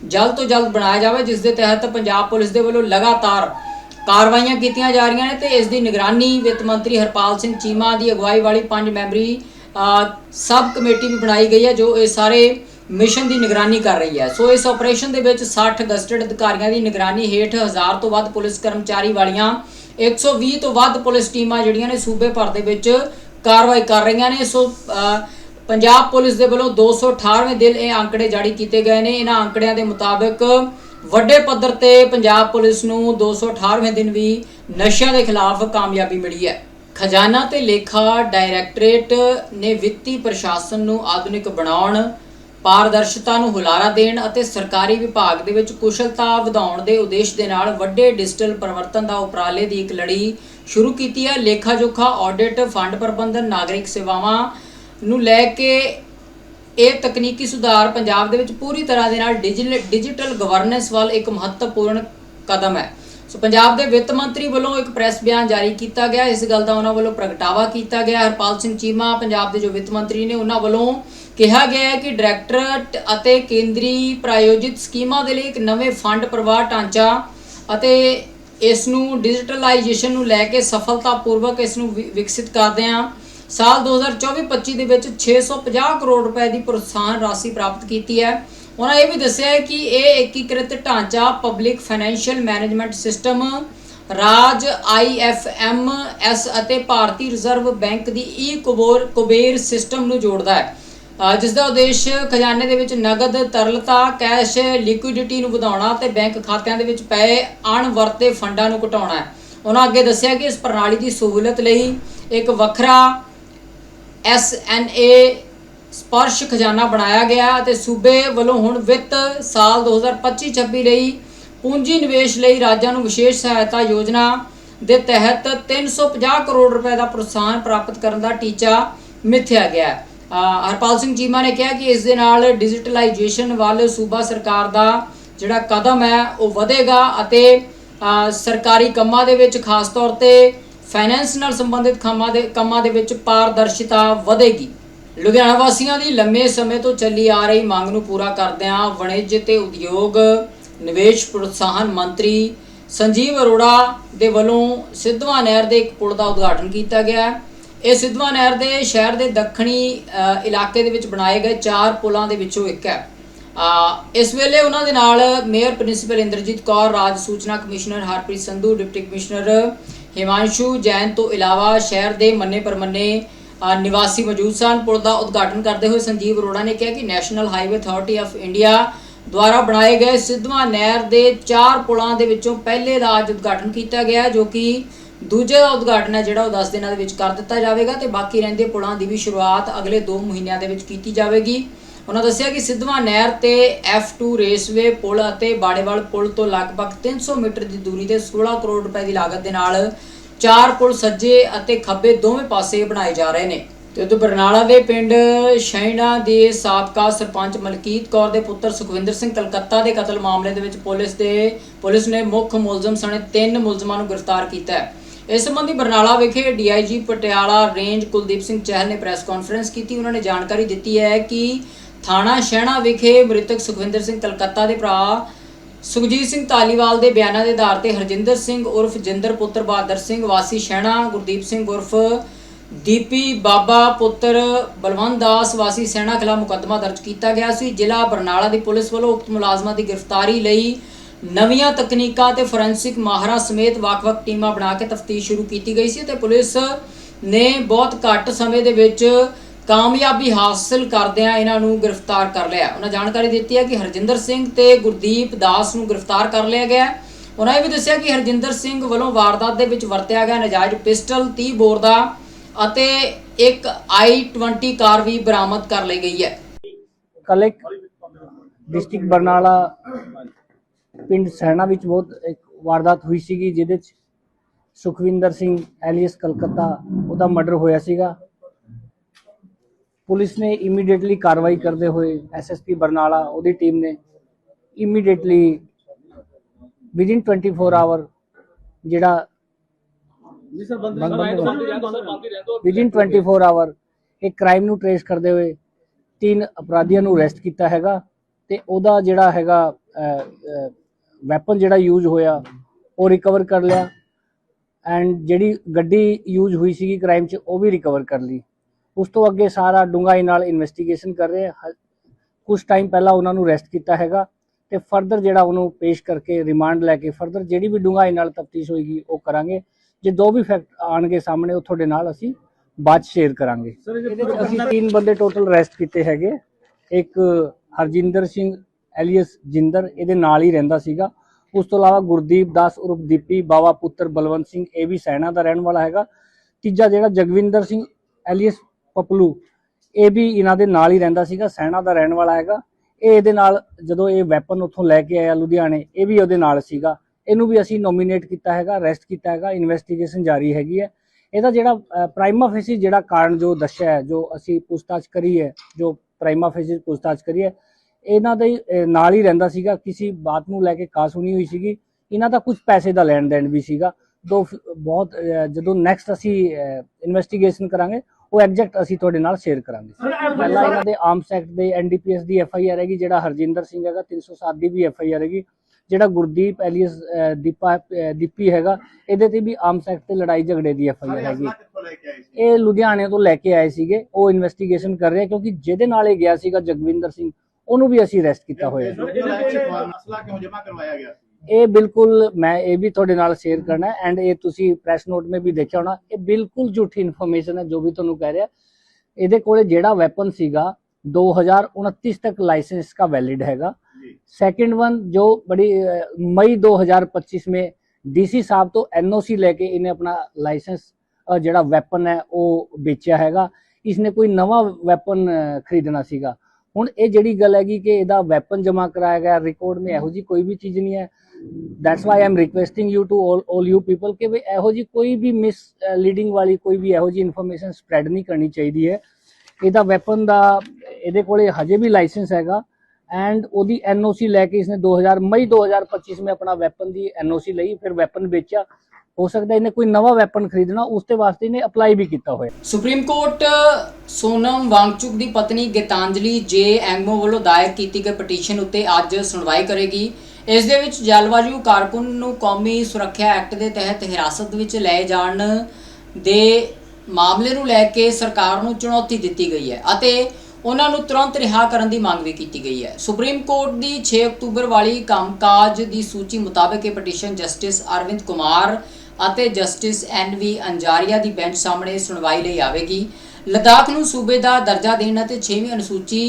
ਜਲਦ ਤੋਂ ਜਲਦ ਬਣਾਇਆ ਜਾਵੇ ਜਿਸ ਦੇ ਤਹਿਤ ਪੰਜਾਬ ਪੁਲਿਸ ਦੇ ਵੱਲੋਂ ਲਗਾਤਾਰ ਕਾਰਵਾਈਆਂ ਕੀਤੀਆਂ ਜਾ ਰਹੀਆਂ ਨੇ ਤੇ ਇਸ ਦੀ ਨਿਗਰਾਨੀ ਵਿੱਤ ਮੰਤਰੀ ਹਰਪਾਲ ਸਿੰਘ ਚੀਮਾ ਦੀ ਅਗਵਾਈ ਵਾਲੀ ਪੰਜ ਮੈਂਬਰੀ ਅ, ਸਬ ਕਮੇਟੀ ਵੀ ਬਣਾਈ ਗਈ ਹੈ ਜੋ ਇਹ ਸਾਰੇ ਮਿਸ਼ਨ ਦੀ ਨਿਗਰਾਨੀ ਕਰ ਰਹੀ ਹੈ। ਸੋ ਇਸ ਆਪਰੇਸ਼ਨ ਦੇ ਵਿੱਚ 60 ਗਸਟਡ ਅਧਿਕਾਰੀਆਂ ਦੀ ਨਿਗਰਾਨੀ ਹੇਠ 1000 ਤੋਂ ਵੱਧ ਪੁਲਿਸ ਕਰਮਚਾਰੀ ਵਾਲੀਆਂ 120 ਤੋਂ ਵੱਧ ਪੁਲਿਸ ਟੀਮਾਂ ਜਿਹੜੀਆਂ ਨੇ ਸੂਬੇ ਭਰ ਦੇ ਵਿੱਚ ਕਾਰਵਾਈ ਕਰ ਰਹੀਆਂ ਨੇ। ਸੋ ਪੰਜਾਬ ਪੁਲਿਸ ਦੇ ਵੱਲੋਂ 218ਵੇਂ ਦਿਨ ਇਹ ਅੰਕੜੇ ਜਾਰੀ ਕੀਤੇ ਗਏ ਨੇ। ਇਹਨਾਂ ਅੰਕੜਿਆਂ ਦੇ ਮੁਤਾਬਕ ਵੱਡੇ ਪੱਧਰ ਤੇ ਪੰਜਾਬ ਪੁਲਿਸ ਨੂੰ 218ਵੇਂ ਦਿਨ ਵੀ ਨਸ਼ਿਆਂ ਦੇ ਖਿਲਾਫ ਕਾਮਯਾਬੀ ਮਿਲੀ ਹੈ। ਖਜ਼ਾਨਾ ਤੇ ਲੇਖਾ ਡਾਇਰੈਕਟੋਰੇਟ ਨੇ ਵਿੱਤੀ ਪ੍ਰਸ਼ਾਸਨ ਨੂੰ ਆਧੁਨਿਕ ਬਣਾਉਣ ਪਾਰਦਰਸ਼ਤਾ ਨੂੰ ਹੁਲਾਰਾ ਦੇਣ ਅਤੇ ਸਰਕਾਰੀ ਵਿਭਾਗ ਦੇ ਵਿੱਚ ਕੁਸ਼ਲਤਾ ਵਧਾਉਣ ਦੇ ਉਦੇਸ਼ ਦੇ ਨਾਲ ਵੱਡੇ ਡਿਜੀਟਲ ਪਰਿਵਰਤਨ ਦਾ ਉਪਰਾਲੇ ਦੀ ਇੱਕ ਲੜੀ ਸ਼ੁਰੂ ਕੀਤੀ ਹੈ। ਲੇਖਾ ਜੋਖਾ ਆਡਿਟ ਫੰਡ ਪ੍ਰਬੰਧਨ, ਨਾਗਰਿਕ ਸੇਵਾਵਾਂ ਨੂੰ ਲੈ ਕੇ ਇਹ ਤਕਨੀਕੀ ਸੁਧਾਰ ਪੰਜਾਬ ਦੇ ਵਿੱਚ ਪੂਰੀ ਤਰ੍ਹਾਂ ਦੇ ਨਾਲ ਡਿਜੀਟਲ ਡਿਜੀਟਲ ਗਵਰਨੈਂਸ ਵੱਲ ਇੱਕ ਮਹੱਤਵਪੂਰਨ ਕਦਮ ਹੈ। ਸੋ ਪੰਜਾਬ ਦੇ ਵਿੱਤ ਮੰਤਰੀ ਵੱਲੋਂ ਇੱਕ ਪ੍ਰੈਸ ਬਿਆਨ ਜਾਰੀ ਕੀਤਾ ਗਿਆ। ਇਸ ਗੱਲ ਦਾ ਉਹਨਾਂ ਵੱਲੋਂ ਪ੍ਰਗਟਾਵਾ ਕੀਤਾ ਗਿਆ। ਹਰਪਾਲ ਸਿੰਘ ਚੀਮਾ, ਪੰਜਾਬ ਦੇ ਜੋ ਵਿੱਤ ਮੰਤਰੀ ਨੇ, ਉਹਨਾਂ ਵੱਲੋਂ ਕਿਹਾ ਗਿਆ ਹੈ ਕਿ ਡਾਇਰੈਕਟੋਰੇਟ ਅਤੇ ਕੇਂਦਰੀ ਪ੍ਰਾਯੋਜਿਤ ਸਕੀਮਾਂ ਦੇ ਲਈ ਇੱਕ ਨਵੇਂ ਫੰਡ ਪ੍ਰਵਾਹ ਢਾਂਚਾ ਅਤੇ ਇਸ ਨੂੰ ਡਿਜੀਟਲਾਈਜੇਸ਼ਨ ਨੂੰ ਲੈ ਕੇ ਸਫਲਤਾਪੂਰਵਕ ਇਸ ਨੂੰ ਵਿਕਸਿਤ ਕਰਦੇ ਹਾਂ। ਸਾਲ 2024-25 ਦੇ ਵਿੱਚ 650 ਕਰੋੜ ਰੁਪਏ ਦੀ ਪ੍ਰੋਤਸਾਹਨ ਰਾਸ਼ੀ ਪ੍ਰਾਪਤ ਕੀਤੀ ਹੈ। ਉਹਨਾਂ ਇਹ ਵੀ ਦੱਸਿਆ ਹੈ ਕਿ ਇਹ ਏਕੀਕ੍ਰਿਤ ਢਾਂਚਾ ਪਬਲਿਕ ਫਾਈਨੈਂਸ਼ੀਅਲ ਮੈਨੇਜਮੈਂਟ ਸਿਸਟਮ, ਰਾਜ ਆਈਐਫਐਮਐਸ ਅਤੇ ਭਾਰਤੀ ਰਿਜ਼ਰਵ ਬੈਂਕ ਦੀ ਈ ਕੁਬੋਰ ਕੁਬੇਰ ਸਿਸਟਮ ਨੂੰ ਜੋੜਦਾ ਹੈ। ਜਿਸ ਦਾ ਉਦੇਸ਼ ਖਜ਼ਾਨੇ ਦੇ ਵਿੱਚ ਨਗਦ, ਤਰਲਤਾ, ਕੈਸ਼ ਲਿਕੁਇਡਿਟੀ ਨੂੰ ਵਧਾਉਣਾ ਤੇ ਬੈਂਕ ਖਾਤਿਆਂ ਦੇ ਵਿੱਚ ਪਏ ਅਣਵਰਤੇ ਫੰਡਾਂ ਨੂੰ ਘਟਾਉਣਾ ਹੈ। ਉਹਨਾਂ ਅੱਗੇ ਦੱਸਿਆ ਕਿ ਇਸ ਪ੍ਰਣਾਲੀ ਦੀ ਸਹੂਲਤ ਲਈ ਇੱਕ ਵੱਖਰਾ ਐਸਐਨਏ ਸਪਰਸ਼ ਖਜ਼ਾਨਾ ਬਣਾਇਆ ਗਿਆ ਅਤੇ ਸੂਬੇ ਵੱਲੋਂ ਹੁਣ ਵਿੱਤ ਸਾਲ 2025-26 ਲਈ ਪੂੰਜੀ ਨਿਵੇਸ਼ ਲਈ ਰਾਜਾਂ ਨੂੰ ਵਿਸ਼ੇਸ਼ ਸਹਾਇਤਾ ਯੋਜਨਾ ਦੇ ਤਹਿਤ 350 ਕਰੋੜ ਰੁਪਏ ਦਾ ਪ੍ਰੋਤਸਾਹਨ ਪ੍ਰਾਪਤ ਕਰਨ ਦਾ ਟੀਚਾ ਮਿੱਥਿਆ ਗਿਆ ਹੈ। ਹਰਪਾਲ ਸਿੰਘ ਚੀਮਾ ਨੇ ਕਿਹਾ ਕਿ ਇਸ ਦੇ ਨਾਲ ਡਿਜੀਟਲਾਈਜੇਸ਼ਨ ਵੱਲ ਸੂਬਾ ਸਰਕਾਰ ਦਾ ਜਿਹੜਾ ਕਦਮ ਹੈ, ਉਹ ਵਧੇਗਾ ਅਤੇ ਸਰਕਾਰੀ ਕੰਮਾਂ ਦੇ ਵਿੱਚ ਖਾਸ ਤੌਰ ਤੇ ਫਾਈਨੈਂਸ ਨਾਲ ਸੰਬੰਧਿਤ ਕੰਮਾਂ ਦੇ ਕੰਮਾਂ ਦੇ ਵਿੱਚ ਪਾਰਦਰਸ਼ਿਤਾ ਵਧੇਗੀ। ਲੁਧਿਆਣਾ ਵਾਸੀਆਂ ਦੀ ਲੰਮੇ ਸਮੇਂ ਤੋਂ ਚੱਲੀ ਆ ਰਹੀ ਮੰਗ ਨੂੰ ਪੂਰਾ ਕਰਦਿਆਂ ਵਣਿਜ ਤੇ ਉਦਯੋਗ ਨਿਵੇਸ਼ ਪ੍ਰੋਤਸਾਹਨ ਮੰਤਰੀ ਸੰਜੀਵ ਅਰੋੜਾ ਦੇ ਵੱਲੋਂ ਸਿੱਧਵਾਂ ਨਹਿਰ ਦੇ ਇੱਕ ਪੁਲ ਦਾ ਉਦਘਾਟਨ ਕੀਤਾ ਗਿਆ। ਇਹ ਸਿੱਧਵਾਂ ਨਹਿਰ ਦੇ ਸ਼ਹਿਰ ਦੇ ਦੱਖਣੀ ਇਲਾਕੇ ਦੇ ਵਿੱਚ ਬਣਾਏ ਗਏ ਚਾਰ ਪੁਲਾਂ ਦੇ ਵਿੱਚੋਂ ਇੱਕ ਹੈ। ਇਸ ਵੇਲੇ ਉਹਨਾਂ ਦੇ ਨਾਲ ਮੇਅਰ ਪ੍ਰਿੰਸੀਪਲ ਇੰਦਰਜੀਤ ਕੌਰ, ਰਾਜ ਸੂਚਨਾ commissioner Harpreet Sandhu, deputy commissioner Himanshu Jain ਤੋਂ ਇਲਾਵਾ ਸ਼ਹਿਰ ਦੇ ਮੰਨੇ ਪਰਮੰਨੇ ਨਿਵਾਸੀ ਮੌਜੂਦ ਸਨ। ਪੁਲ ਦਾ ਉਦਘਾਟਨ ਕਰਦੇ ਹੋਏ ਸੰਜੀਵ ਅਰੋੜਾ ਨੇ ਕਿਹਾ ਕਿ national highway authority of India ਦੁਆਰਾ ਬਣਾਏ ਗਏ ਸਿੱਧਵਾਂ ਨਹਿਰ ਦੇ ਚਾਰ ਪੁਲਾਂ ਦੇ ਵਿੱਚੋਂ ਪਹਿਲੇ ਦਾ ਅੱਜ ਉਦਘਾਟਨ ਕੀਤਾ ਗਿਆ ਜੋ ਕਿ ਦੂਜੇ ਦਾ ਉਦਘਾਟਨ ਹੈ ਜਿਹੜਾ ਉਹ 10 ਦਿਨਾਂ ਦੇ ਵਿੱਚ ਕਰ ਦਿੱਤਾ ਜਾਵੇਗਾ ਤੇ ਬਾਕੀ ਰਹਿੰਦੇ ਪੁਲਾਂ ਦੀ ਵੀ ਸ਼ੁਰੂਆਤ ਅਗਲੇ 2 ਮਹੀਨਿਆਂ ਦੇ ਵਿੱਚ ਕੀਤੀ ਜਾਵੇਗੀ। ਉਹਨਾਂ ਦੱਸਿਆ ਕਿ ਸਿੱਧਵਾਂ ਨਹਿਰ ਤੇ F2 ਰੇਸਵੇ ਪੁਲ ਅਤੇ ਬਾੜੇਵਾਲ ਪੁਲ ਤੋਂ ਲਗਭਗ 300 ਮੀਟਰ ਦੀ ਦੂਰੀ ਤੇ 16 ਕਰੋੜ ਰੁਪਏ ਦੀ ਲਾਗਤ ਦੇ ਨਾਲ ਚਾਰ ਪੁਲ ਸੱਜੇ ਅਤੇ ਖੱਬੇ ਦੋਵੇਂ ਪਾਸੇ ਬਣਾਏ ਜਾ ਰਹੇ ਨੇ। ਤੇ ਉਧਰ ਬਰਨਾਲਾ ਦੇ ਪਿੰਡ ਸ਼ੈਣਾ ਦੇ ਸਾਬਕਾ ਸਰਪੰਚ ਮਲਕੀਤ ਕੌਰ ਦੇ ਪੁੱਤਰ ਸੁਖਵਿੰਦਰ ਸਿੰਘ ਕਲਕੱਤਾ ਦੇ ਕਤਲ ਮਾਮਲੇ ਦੇ ਵਿੱਚ ਪੁਲਿਸ ਦੇ ਪੁਲਿਸ ਨੇ ਮੁੱਖ ਮੁਲਜ਼ਮ ਸਣੇ ਤਿੰਨ ਮੁਲਜ਼ਮਾਂ ਨੂੰ ਗ੍ਰਿਫਤਾਰ ਕੀਤਾ ਹੈ। ਇਸ ਸੰਬੰਧੀ ਬਰਨਾਲਾ ਵਿਖੇ ਡੀਆਈਜੀ ਪਟਿਆਲਾ ਰੇਂਜ ਕੁਲਦੀਪ ਸਿੰਘ ਚਹਿਲ ਨੇ ਪ੍ਰੈਸ ਕਾਨਫਰੰਸ ਕੀਤੀ। ਉਹਨਾਂ ਨੇ ਜਾਣਕਾਰੀ ਦਿੱਤੀ ਹੈ ਕਿ ਥਾਣਾ ਸ਼ਹਿਣਾ ਵਿਖੇ ਮ੍ਰਿਤਕ ਸੁਖਵਿੰਦਰ ਸਿੰਘ ਕਲਕੱਤਾ ਦੇ ਭਰਾ ਸੁਖਜੀਤ ਸਿੰਘ ਧਾਲੀਵਾਲ ਦੇ ਬਿਆਨਾਂ ਦੇ ਆਧਾਰ ਤੇ ਹਰਜਿੰਦਰ ਸਿੰਘ ਉਰਫ ਜਿੰਦਰ ਪੁੱਤਰ ਬਹਾਦਰ ਸਿੰਘ, ਵਾਸੀ ਸ਼ਹਿਣਾ, ਗੁਰਦੀਪ ਸਿੰਘ ਉਰਫ ਦੀਪੀ, ਬਾਬਾ ਪੁੱਤਰ ਬਲਵੰਤ ਦਾਸ, ਵਾਸੀ ਸੈਣਾ ਖਿਲਾਫ ਮੁਕੱਦਮਾ ਦਰਜ ਕੀਤਾ ਗਿਆ ਸੀ। ਜ਼ਿਲ੍ਹਾ ਬਰਨਾਲਾ ਦੀ ਪੁਲਿਸ ਵੱਲੋਂ ਉਕਤ ਮੁਲਾਜ਼ਮਾਂ ਦੀ ਗ੍ਰਿਫਤਾਰੀ ਲਈ ਨਵੀਆਂ ਤਕਨੀਕਾਂ ਤੇ ਫੋਰੈਂਸਿਕ ਮਾਹਰਾਂ ਸਮੇਤ ਵੱਖ-ਵੱਖ ਟੀਮਾਂ ਬਣਾ ਕੇ ਤਫਤੀਸ਼ ਸ਼ੁਰੂ ਕੀਤੀ ਗਈ ਸੀ ਤੇ ਪੁਲਿਸ ਨੇ ਬਹੁਤ ਘੱਟ ਸਮੇਂ ਦੇ ਵਿੱਚ ਕਾਮਯਾਬੀ ਹਾਸਲ ਕਰਦਿਆਂ ਇਹਨਾਂ ਨੂੰ ਗ੍ਰਿਫਤਾਰ ਕਰ ਲਿਆ। ਉਹਨਾਂ ਜਾਣਕਾਰੀ ਦਿੱਤੀ ਹੈ ਕਿ ਹਰਜਿੰਦਰ ਸਿੰਘ ਤੇ ਗੁਰਦੀਪ ਦਾਸ ਨੂੰ ਗ੍ਰਿਫਤਾਰ ਕਰ ਲਿਆ ਗਿਆ ਉਹਨਾਂ ਇਹ ਵੀ ਦੱਸਿਆ ਕਿ ਹਰਜਿੰਦਰ ਸਿੰਘ ਵੱਲੋਂ ਵਾਰਦਾਤ ਦੇ ਵਿੱਚ ਵਰਤਿਆ ਗਿਆ ਨਜਾਇਜ਼ ਪਿਸਟਲ 30 ਬੋਰ ਦਾ ਅਤੇ ਇੱਕ i20 ਕਾਰ ਵੀ ਬਰਾਮਦ ਕਰ ਲਈ ਗਈ ਹੈ। ਕੱਲ ਇੱਕ ਡਿਸਟ੍ਰਿਕਟ ਬਰਨਾਲਾ ਪਿੰਡ ਸੈਣਾ ਵਿੱਚ ਬਹੁਤ ਇੱਕ ਵਾਰਦਾਤ ਹੋਈ ਸੀਗੀ, ਜਿਹਦੇ ਚ ਸੁਖਵਿੰਦਰ ਸਿੰਘ ਐਲੀਅਸ ਕਲਕੱਤਾ, ਉਹਦਾ ਮਰਡਰ ਹੋਇਆ ਸੀਗਾ। ਪੁਲਿਸ ਨੇ ਇਮੀਡੀਏਟਲੀ ਕਾਰਵਾਈ ਕਰਦੇ ਹੋਏ ਐਸਐਸਪੀ ਬਰਨਾਲਾ, ਉਹਦੀ ਟੀਮ ਨੇ ਇਮੀਡੀਏਟਲੀ ਵਿਦਿਨ 24 ਆਵਰ ਜਿਹੜਾ ਜੀ ਸਰ ਬੰਦ ਵਿਦਿਨ 24 ਆਵਰ ਇੱਕ ਕ੍ਰਾਈਮ ਨੂੰ ਟ੍ਰੇਸ ਕਰਦੇ ਹੋਏ ਤਿੰਨ ਅਪਰਾਧੀਆਂ ਨੂੰ ਅਰੈਸਟ ਕੀਤਾ ਹੈਗਾ ਤੇ ਉਹਦਾ ਜਿਹੜਾ ਹੈਗਾ ਵੈਪਨ ਜਿਹੜਾ ਯੂਜ਼ ਹੋਇਆ ਉਹ ਰਿਕਵਰ ਕਰ ਲਿਆ ਐਂਡ ਜਿਹੜੀ ਗੱਡੀ ਯੂਜ਼ ਹੋਈ ਸੀਗੀ ਕ੍ਰਾਈਮ 'ਚ ਉਹ ਵੀ ਰਿਕਵਰ ਕਰ ਲਈ। ਉਸ ਤੋਂ ਅੱਗੇ ਸਾਰਾ ਡੂੰਘਾਈ ਨਾਲ ਇਨਵੈਸਟੀਗੇਸ਼ਨ ਕਰ ਰਹੇ ਕੁਝ ਟਾਈਮ ਪਹਿਲਾਂ ਉਹਨਾਂ ਨੂੰ ਅਰੈਸਟ ਕੀਤਾ ਹੈਗਾ ਤੇ ਫਰਦਰ ਜਿਹੜਾ ਉਹਨੂੰ ਪੇਸ਼ ਕਰਕੇ ਰਿਮਾਂਡ ਲੈ ਕੇ ਫਰਦਰ ਜਿਹੜੀ ਵੀ ਡੂੰਘਾਈ ਨਾਲ ਤਫਤੀਸ਼ ਹੋਏਗੀ ਉਹ ਕਰਾਂਗੇ। ਜੇ ਦੋ ਵੀ ਫੈਕਟ ਆਣਗੇ ਸਾਹਮਣੇ ਉਹ ਤੁਹਾਡੇ ਨਾਲ ਅਸੀਂ ਬਾਅਦ ਸ਼ੇਅਰ ਕਰਾਂਗੇ। ਅਸੀਂ ਤਿੰਨ ਬੰਦੇ ਟੋਟਲ ਅਰੈਸਟ ਕੀਤੇ ਹੈਗੇ। ਇੱਕ ਹਰਜਿੰਦਰ ਸਿੰਘ ਐਲੀਅਸ ਜਿੰਦਰ ਇਹਦੇ ਨਾਲ ਹੀ ਰਹਿੰਦਾ ਸੀਗਾ। ਉਸ ਤੋਂ ਇਲਾਵਾ ਗੁਰਦੀਪ ਦਾਸ ਉਰਫ ਦੀਪੀ, ਬਾਵਾ ਪੁੱਤਰ ਬਲਵੰਤ ਸਿੰਘ, ਇਹ ਵੀ ਸੈਣਾ ਦਾ ਰਹਿਣ ਵਾਲਾ ਹੈਗਾ। ਤੀਜਾ ਜਿਹੜਾ ਜਗਵਿੰਦਰ ਸਿੰਘ, ਐਲੀਅਸ ਪਪਲੂ, ਇਹ ਵੀ ਇਹਨਾਂ ਦੇ ਨਾਲ ਹੀ ਰਹਿੰਦਾ ਸੀਗਾ ਸੈਣਾ ਦਾ ਰਹਿਣ ਵਾਲਾ ਹੈਗਾ। ਇਹ ਇਹਦੇ ਨਾਲ ਜਦੋਂ ਇਹ ਵੈਪਨ ਉੱਥੋਂ ਲੈ ਕੇ ਆਇਆ ਲੁਧਿਆਣੇ, ਇਹ ਵੀ ਉਹਦੇ ਨਾਲ ਸੀਗਾ। ਇਹਨੂੰ ਵੀ ਅਸੀਂ ਨੋਮੀਨੇਟ ਕੀਤਾ ਹੈਗਾ ਅਰੈਸਟ ਕੀਤਾ ਹੈਗਾ ਇਨਵੈਸਟੀਗੇਸ਼ਨ ਜਾਰੀ ਹੈਗੀ ਹੈ। ਇਹਦਾ ਜਿਹੜਾ ਪ੍ਰਾਈਮਾ ਫੇਸੀ ਜਿਹੜਾ ਕਾਰਨ ਜੋ ਦੱਸਿਆ ਹੈ, ਜੋ ਅਸੀਂ ਪੁੱਛਤਾਛ ਕਰੀ ਹੈ, ਜੋ ਪ੍ਰਾਈਮਾ ਫੇਸੀ ਪੁੱਛਤਾਛ ਕਰੀ ਹੈ ਇਹਨਾਂ ਦੇ ਨਾਲ ਹੀ ਰਹਿੰਦਾ ਸੀਗਾ। ਕਿਸੇ ਬਾਤ ਨੂੰ ਲੈ ਕੇ ਕਾਸ ਸੁਣੀ ਹੋਈ ਸੀਗੀ। ਇਹਨਾਂ ਦਾ ਕੁਝ ਪੈਸੇ ਦਾ ਲੈਣ ਦੇਣ ਵੀ ਸੀਗਾ। ਦੋ ਬਹੁਤ ਜਦੋਂ ਨੈਕਸਟ ਅਸੀਂ ਇਨਵੈਸਟੀਗੇਸ਼ਨ ਕਰਾਂਗੇ ਉਹ ਐਗਜ਼ੈਕਟ ਅਸੀਂ ਤੁਹਾਡੇ ਨਾਲ ਸ਼ੇਅਰ ਕਰਾਂਗੇ। ਪਹਿਲਾਂ ਇਹਨਾਂ ਦੇ ਆਰਮਸ ਐਕਟ ਦੇ ਐਨਡੀਪੀਐਸ ਦੀ ਐਫ ਆਈ ਆਰ ਹੈਗੀ ਜਿਹੜਾ ਹਰਜਿੰਦਰ ਸਿੰਘ ਹੈਗਾ 307 ਦੀ ਵੀ ਐਫ ਆਈ ਆਰ ਹੈਗੀ ਜਿਹੜਾ ਗੁਰਦੀਪ ਐਲੀਅਸ ਦੀਪਾ ਦੀਪੀ ਹੈਗਾ ਇਹਦੇ ਤੇ ਵੀ ਆਰਮਸ ਐਕਟ ਤੇ ਲੜਾਈ ਝਗੜੇ ਦੀ ਐਫ ਆਈ ਆਰ ਹੈਗੀ। ਇਹ ਲੁਧਿਆਣੇ ਤੋਂ ਲੈ ਕੇ ਆਏ ਸੀਗੇ ਉਹ ਇਨਵੈਸਟੀਗੇਸ਼ਨ ਕਰ ਰਹੇ ਕਿਉਂਕਿ ਜਿਹਦੇ ਨਾਲ ਇਹ ਗਿਆ ਸੀਗਾ ਜਗਵਿੰਦਰ ਸਿੰਘ ਉਹਨੂੰ ਵੀ ਅਸੀਂ ਅਰੈਸਟ ਕੀਤਾ ਹੋਇਆ ਮਸਲਾ ਕਿਉਂ ਜਮ੍ਹਾਂ ਕਰਵਾਇਆ ਗਿਆ ਸੀ? ਇਹ ਬਿਲਕੁਲ ਮੈਂ ਇਹ ਵੀ ਤੁਹਾਡੇ ਨਾਲ ਸ਼ੇਅਰ ਕਰਨਾ ਐਂਡ ਇਹ ਤੁਸੀਂ ਪ੍ਰੈਸ ਨੋਟ ਮੇ ਵੀ ਦੇਖਿਆ ਹੋਣਾ ਇਹ ਬਿਲਕੁਲ ਝੂਠੀ ਇਨਫੋਰਮੇਸ਼ਨ ਹੈ ਜੋ ਵੀ ਤੁਹਾਨੂੰ ਕਹਿ ਰਿਹਾ। ਇਹਦੇ ਕੋਲੇ ਜਿਹੜਾ ਵੈਪਨ ਸੀਗਾ 2029 ਤੱਕ ਲਾਇਸੈਂਸ ਦਾ ਵੈਲਿਡ ਹੈਗਾ। ਸੈਕੰਡ ਵਨ ਜੋ ਬੜੀ ਮਈ 2025 ਮੇ ਡੀਸੀ ਸਾਹਿਬ ਤੋਂ ਐਨਓਸੀ ਲੈ ਕੇ ਇਹਨੇ ਆਪਣਾ ਲਾਇਸੈਂਸ ਜਿਹੜਾ ਵੈਪਨ ਹੈ ਉਹ ਵੇਚਿਆ ਹੈਗਾ। ਇਸਨੇ ਕੋਈ ਨਵਾਂ ਵੈਪਨ ਖਰੀਦਣਾ ਸੀਗਾ। ਹੁਣ ਇਹ ਜਿਹੜੀ ਗੱਲ ਹੈਗੀ ਕਿ ਇਹਦਾ ਵੈਪਨ ਜਮ੍ਹਾਂ ਕਰਾਇਆ ਗਿਆ ਰਿਕਾਰਡ ਮੇ ਇਹੋ ਜੀ ਕੋਈ ਵੀ ਚੀਜ਼ ਨਹੀਂ ਹੈ। That's why am requesting you to all all you people ਕਿ ਵੀ ਇਹੋ ਜੀ ਕੋਈ ਵੀ ਮਿਸ ਲੀਡਿੰਗ ਵਾਲੀ ਕੋਈ ਵੀ ਇਹੋ ਜੀ ਇਨਫੋਰਮੇਸ਼ਨ ਸਪਰੈਡ ਨਹੀਂ ਕਰਨੀ ਚਾਹੀਦੀ ਹੈ। ਇਹਦਾ ਵੈਪਨ ਦਾ, ਇਹਦੇ ਕੋਲੇ ਹਜੇ ਵੀ ਲਾਇਸੈਂਸ ਹੈਗਾ। ਐਂਡ ਉਹਦੀ ਐਨਓਸੀ ਲੈ ਕੇ ਇਸਨੇ 2000 ਮਈ 2025 ਮੇਂ ਆਪਣਾ ਵੈਪਨ ਦੀ ਐਨਓਸੀ ਲਈ, ਫਿਰ ਵੈਪਨ ਵੇਚਿਆ। ਹੋ ਸਕਦਾ ਇਹਨੇ ਕੋਈ ਨਵਾਂ ਵੈਪਨ ਖਰੀਦਣਾ, ਉਸ ਤੇ ਵਾਸਤੇ ਇਹਨੇ ਅਪਲਾਈ ਵੀ ਕੀਤਾ ਹੋਇਆ। ਸੁਪਰੀਮ ਕੋਰਟ ਸੋਨਮ ਵਾਂਗਚੁਕ ਦੀ ਪਤਨੀ ਗੀਤਾਂਜਲੀ ਜੇ ਐਂਗਮੋ ਵੱਲੋਂ ਦਾਇਰ ਕੀਤੀ ਗਈ ਪਟੀਸ਼ਨ ਉੱਤੇ ਅੱਜ ਸੁਣਵਾਈ ਕਰੇਗੀ। ਇਸ ਦੇ ਵਿੱਚ ਜਲਵਾਯੂ ਕਾਰਕੁਨ ਨੂੰ ਕੌਮੀ ਸੁਰੱਖਿਆ ਐਕਟ ਦੇ ਤਹਿਤ ਹਿਰਾਸਤ ਵਿੱਚ ਲਏ ਜਾਣ ਦੇ ਮਾਮਲੇ ਨੂੰ ਲੈ ਕੇ ਸਰਕਾਰ ਨੂੰ ਚੁਣੌਤੀ ਦਿੱਤੀ ਗਈ ਹੈ। ਅਤੇ ਉਹਨਾਂ ਨੂੰ ਤੁਰੰਤ ਰਿਹਾ ਕਰਨ ਦੀ ਮੰਗ ਵੀ ਕੀਤੀ ਗਈ ਹੈ। ਸੁਪਰੀਮ ਕੋਰਟ ਦੀ 6 ਅਕਤੂਬਰ ਵਾਲੀ ਕੰਮਕਾਜ ਦੀ ਸੂਚੀ ਮੁਤਾਬਕ ਇਹ ਪਟੀਸ਼ਨ ਜਸਟਿਸ ਅਰਵਿੰਦ ਕੁਮਾਰ ਅਤੇ ਜਸਟਿਸ ਐਨ ਵੀ ਅੰਜਾਰੀਆ ਦੀ ਬੈਂਚ ਸਾਹਮਣੇ ਸੁਣਵਾਈ ਲਈ ਆਵੇਗੀ। ਲਦਾਖ ਨੂੰ ਸੂਬੇ ਦਾ ਦਰਜਾ ਦੇਣ ਅਤੇ 6ਵੀਂ ਅਨੁਸੂਚੀ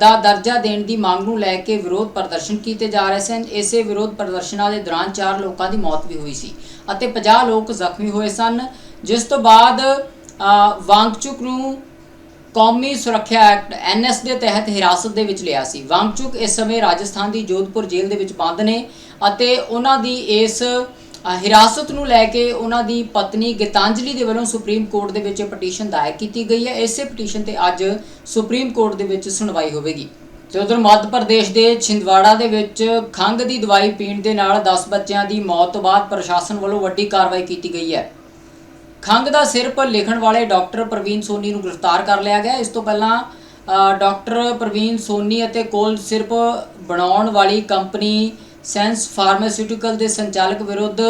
ਦਾ ਦਰਜਾ ਦੇਣ ਦੀ ਮੰਗ ਨੂੰ ਲੈ ਕੇ ਵਿਰੋਧ ਪ੍ਰਦਰਸ਼ਨ ਕੀਤੇ ਜਾ ਰਹੇ ਸਨ। ਇਸੇ ਵਿਰੋਧ ਪ੍ਰਦਰਸ਼ਨਾਂ ਦੇ ਦੌਰਾਨ ਚਾਰ ਲੋਕਾਂ ਦੀ ਮੌਤ ਵੀ ਹੋਈ ਸੀ ਅਤੇ 50 ਲੋਕ ਜ਼ਖਮੀ ਹੋਏ ਸਨ। ਜਿਸ ਤੋਂ ਬਾਅਦ ਵਾਂਗਚੁਕ ਨੂੰ ਕੌਮੀ ਸੁਰੱਖਿਆ ਐਕਟ ਐਨਐਸ ਦੇ ਤਹਿਤ ਹਿਰਾਸਤ ਦੇ ਵਿੱਚ ਲਿਆ ਸੀ। ਵਾਂਗਚੁਕ ਇਸ ਸਮੇਂ ਰਾਜਸਥਾਨ ਦੀ ਜੋਧਪੁਰ ਜੇਲ੍ਹ ਦੇ ਵਿੱਚ ਬੰਦ ਨੇ ਅਤੇ ਉਹਨਾਂ ਦੀ ਇਸ ਹਿਰਾਸਤ ਨੂੰ ਲੈ ਕੇ ਉਹਨਾਂ ਦੀ ਪਤਨੀ ਗੀਤਾਂਜਲੀ ਦੇ ਵੱਲੋਂ ਸੁਪਰੀਮ ਕੋਰਟ ਦੇ ਵਿੱਚ ਪਟੀਸ਼ਨ ਦਾਇਰ ਕੀਤੀ ਗਈ ਹੈ। ਇਸੇ ਪਟੀਸ਼ਨ ਤੇ ਅੱਜ ਸੁਪਰੀਮ ਕੋਰਟ ਦੇ ਵਿੱਚ ਸੁਣਵਾਈ ਹੋਵੇਗੀ। ਤੇ ਉਧਰ ਮੱਧ ਪ੍ਰਦੇਸ਼ ਦੇ ਛਿੰਦਵਾੜਾ ਦੇ ਵਿੱਚ ਖੰਘ ਦੀ ਦਵਾਈ ਪੀਣ ਦੇ ਨਾਲ 10 ਬੱਚਿਆਂ ਦੀ ਮੌਤ ਤੋਂ ਬਾਅਦ ਪ੍ਰਸ਼ਾਸਨ ਵੱਲੋਂ ਵੱਡੀ ਕਾਰਵਾਈ ਕੀਤੀ ਗਈ ਹੈ। ਖੰਘ ਦਾ ਸਿਰਪ ਲਿਖਣ ਵਾਲੇ ਡਾਕਟਰ ਪ੍ਰਵੀਨ ਸੋਨੀ ਨੂੰ ਗ੍ਰਿਫਤਾਰ ਕਰ ਲਿਆ ਗਿਆ। ਇਸ ਤੋਂ ਪਹਿਲਾਂ ਡਾਕਟਰ ਪ੍ਰਵੀਨ ਸੋਨੀ ਅਤੇ ਕੋਲ ਸਿਰਪ ਬਣਾਉਣ ਵਾਲੀ ਕੰਪਨੀ ਸੈਂਸ ਫਾਰਮਾਸਿਊਟੀਕਲ ਦੇ ਸੰਚਾਲਕ ਵਿਰੁੱਧ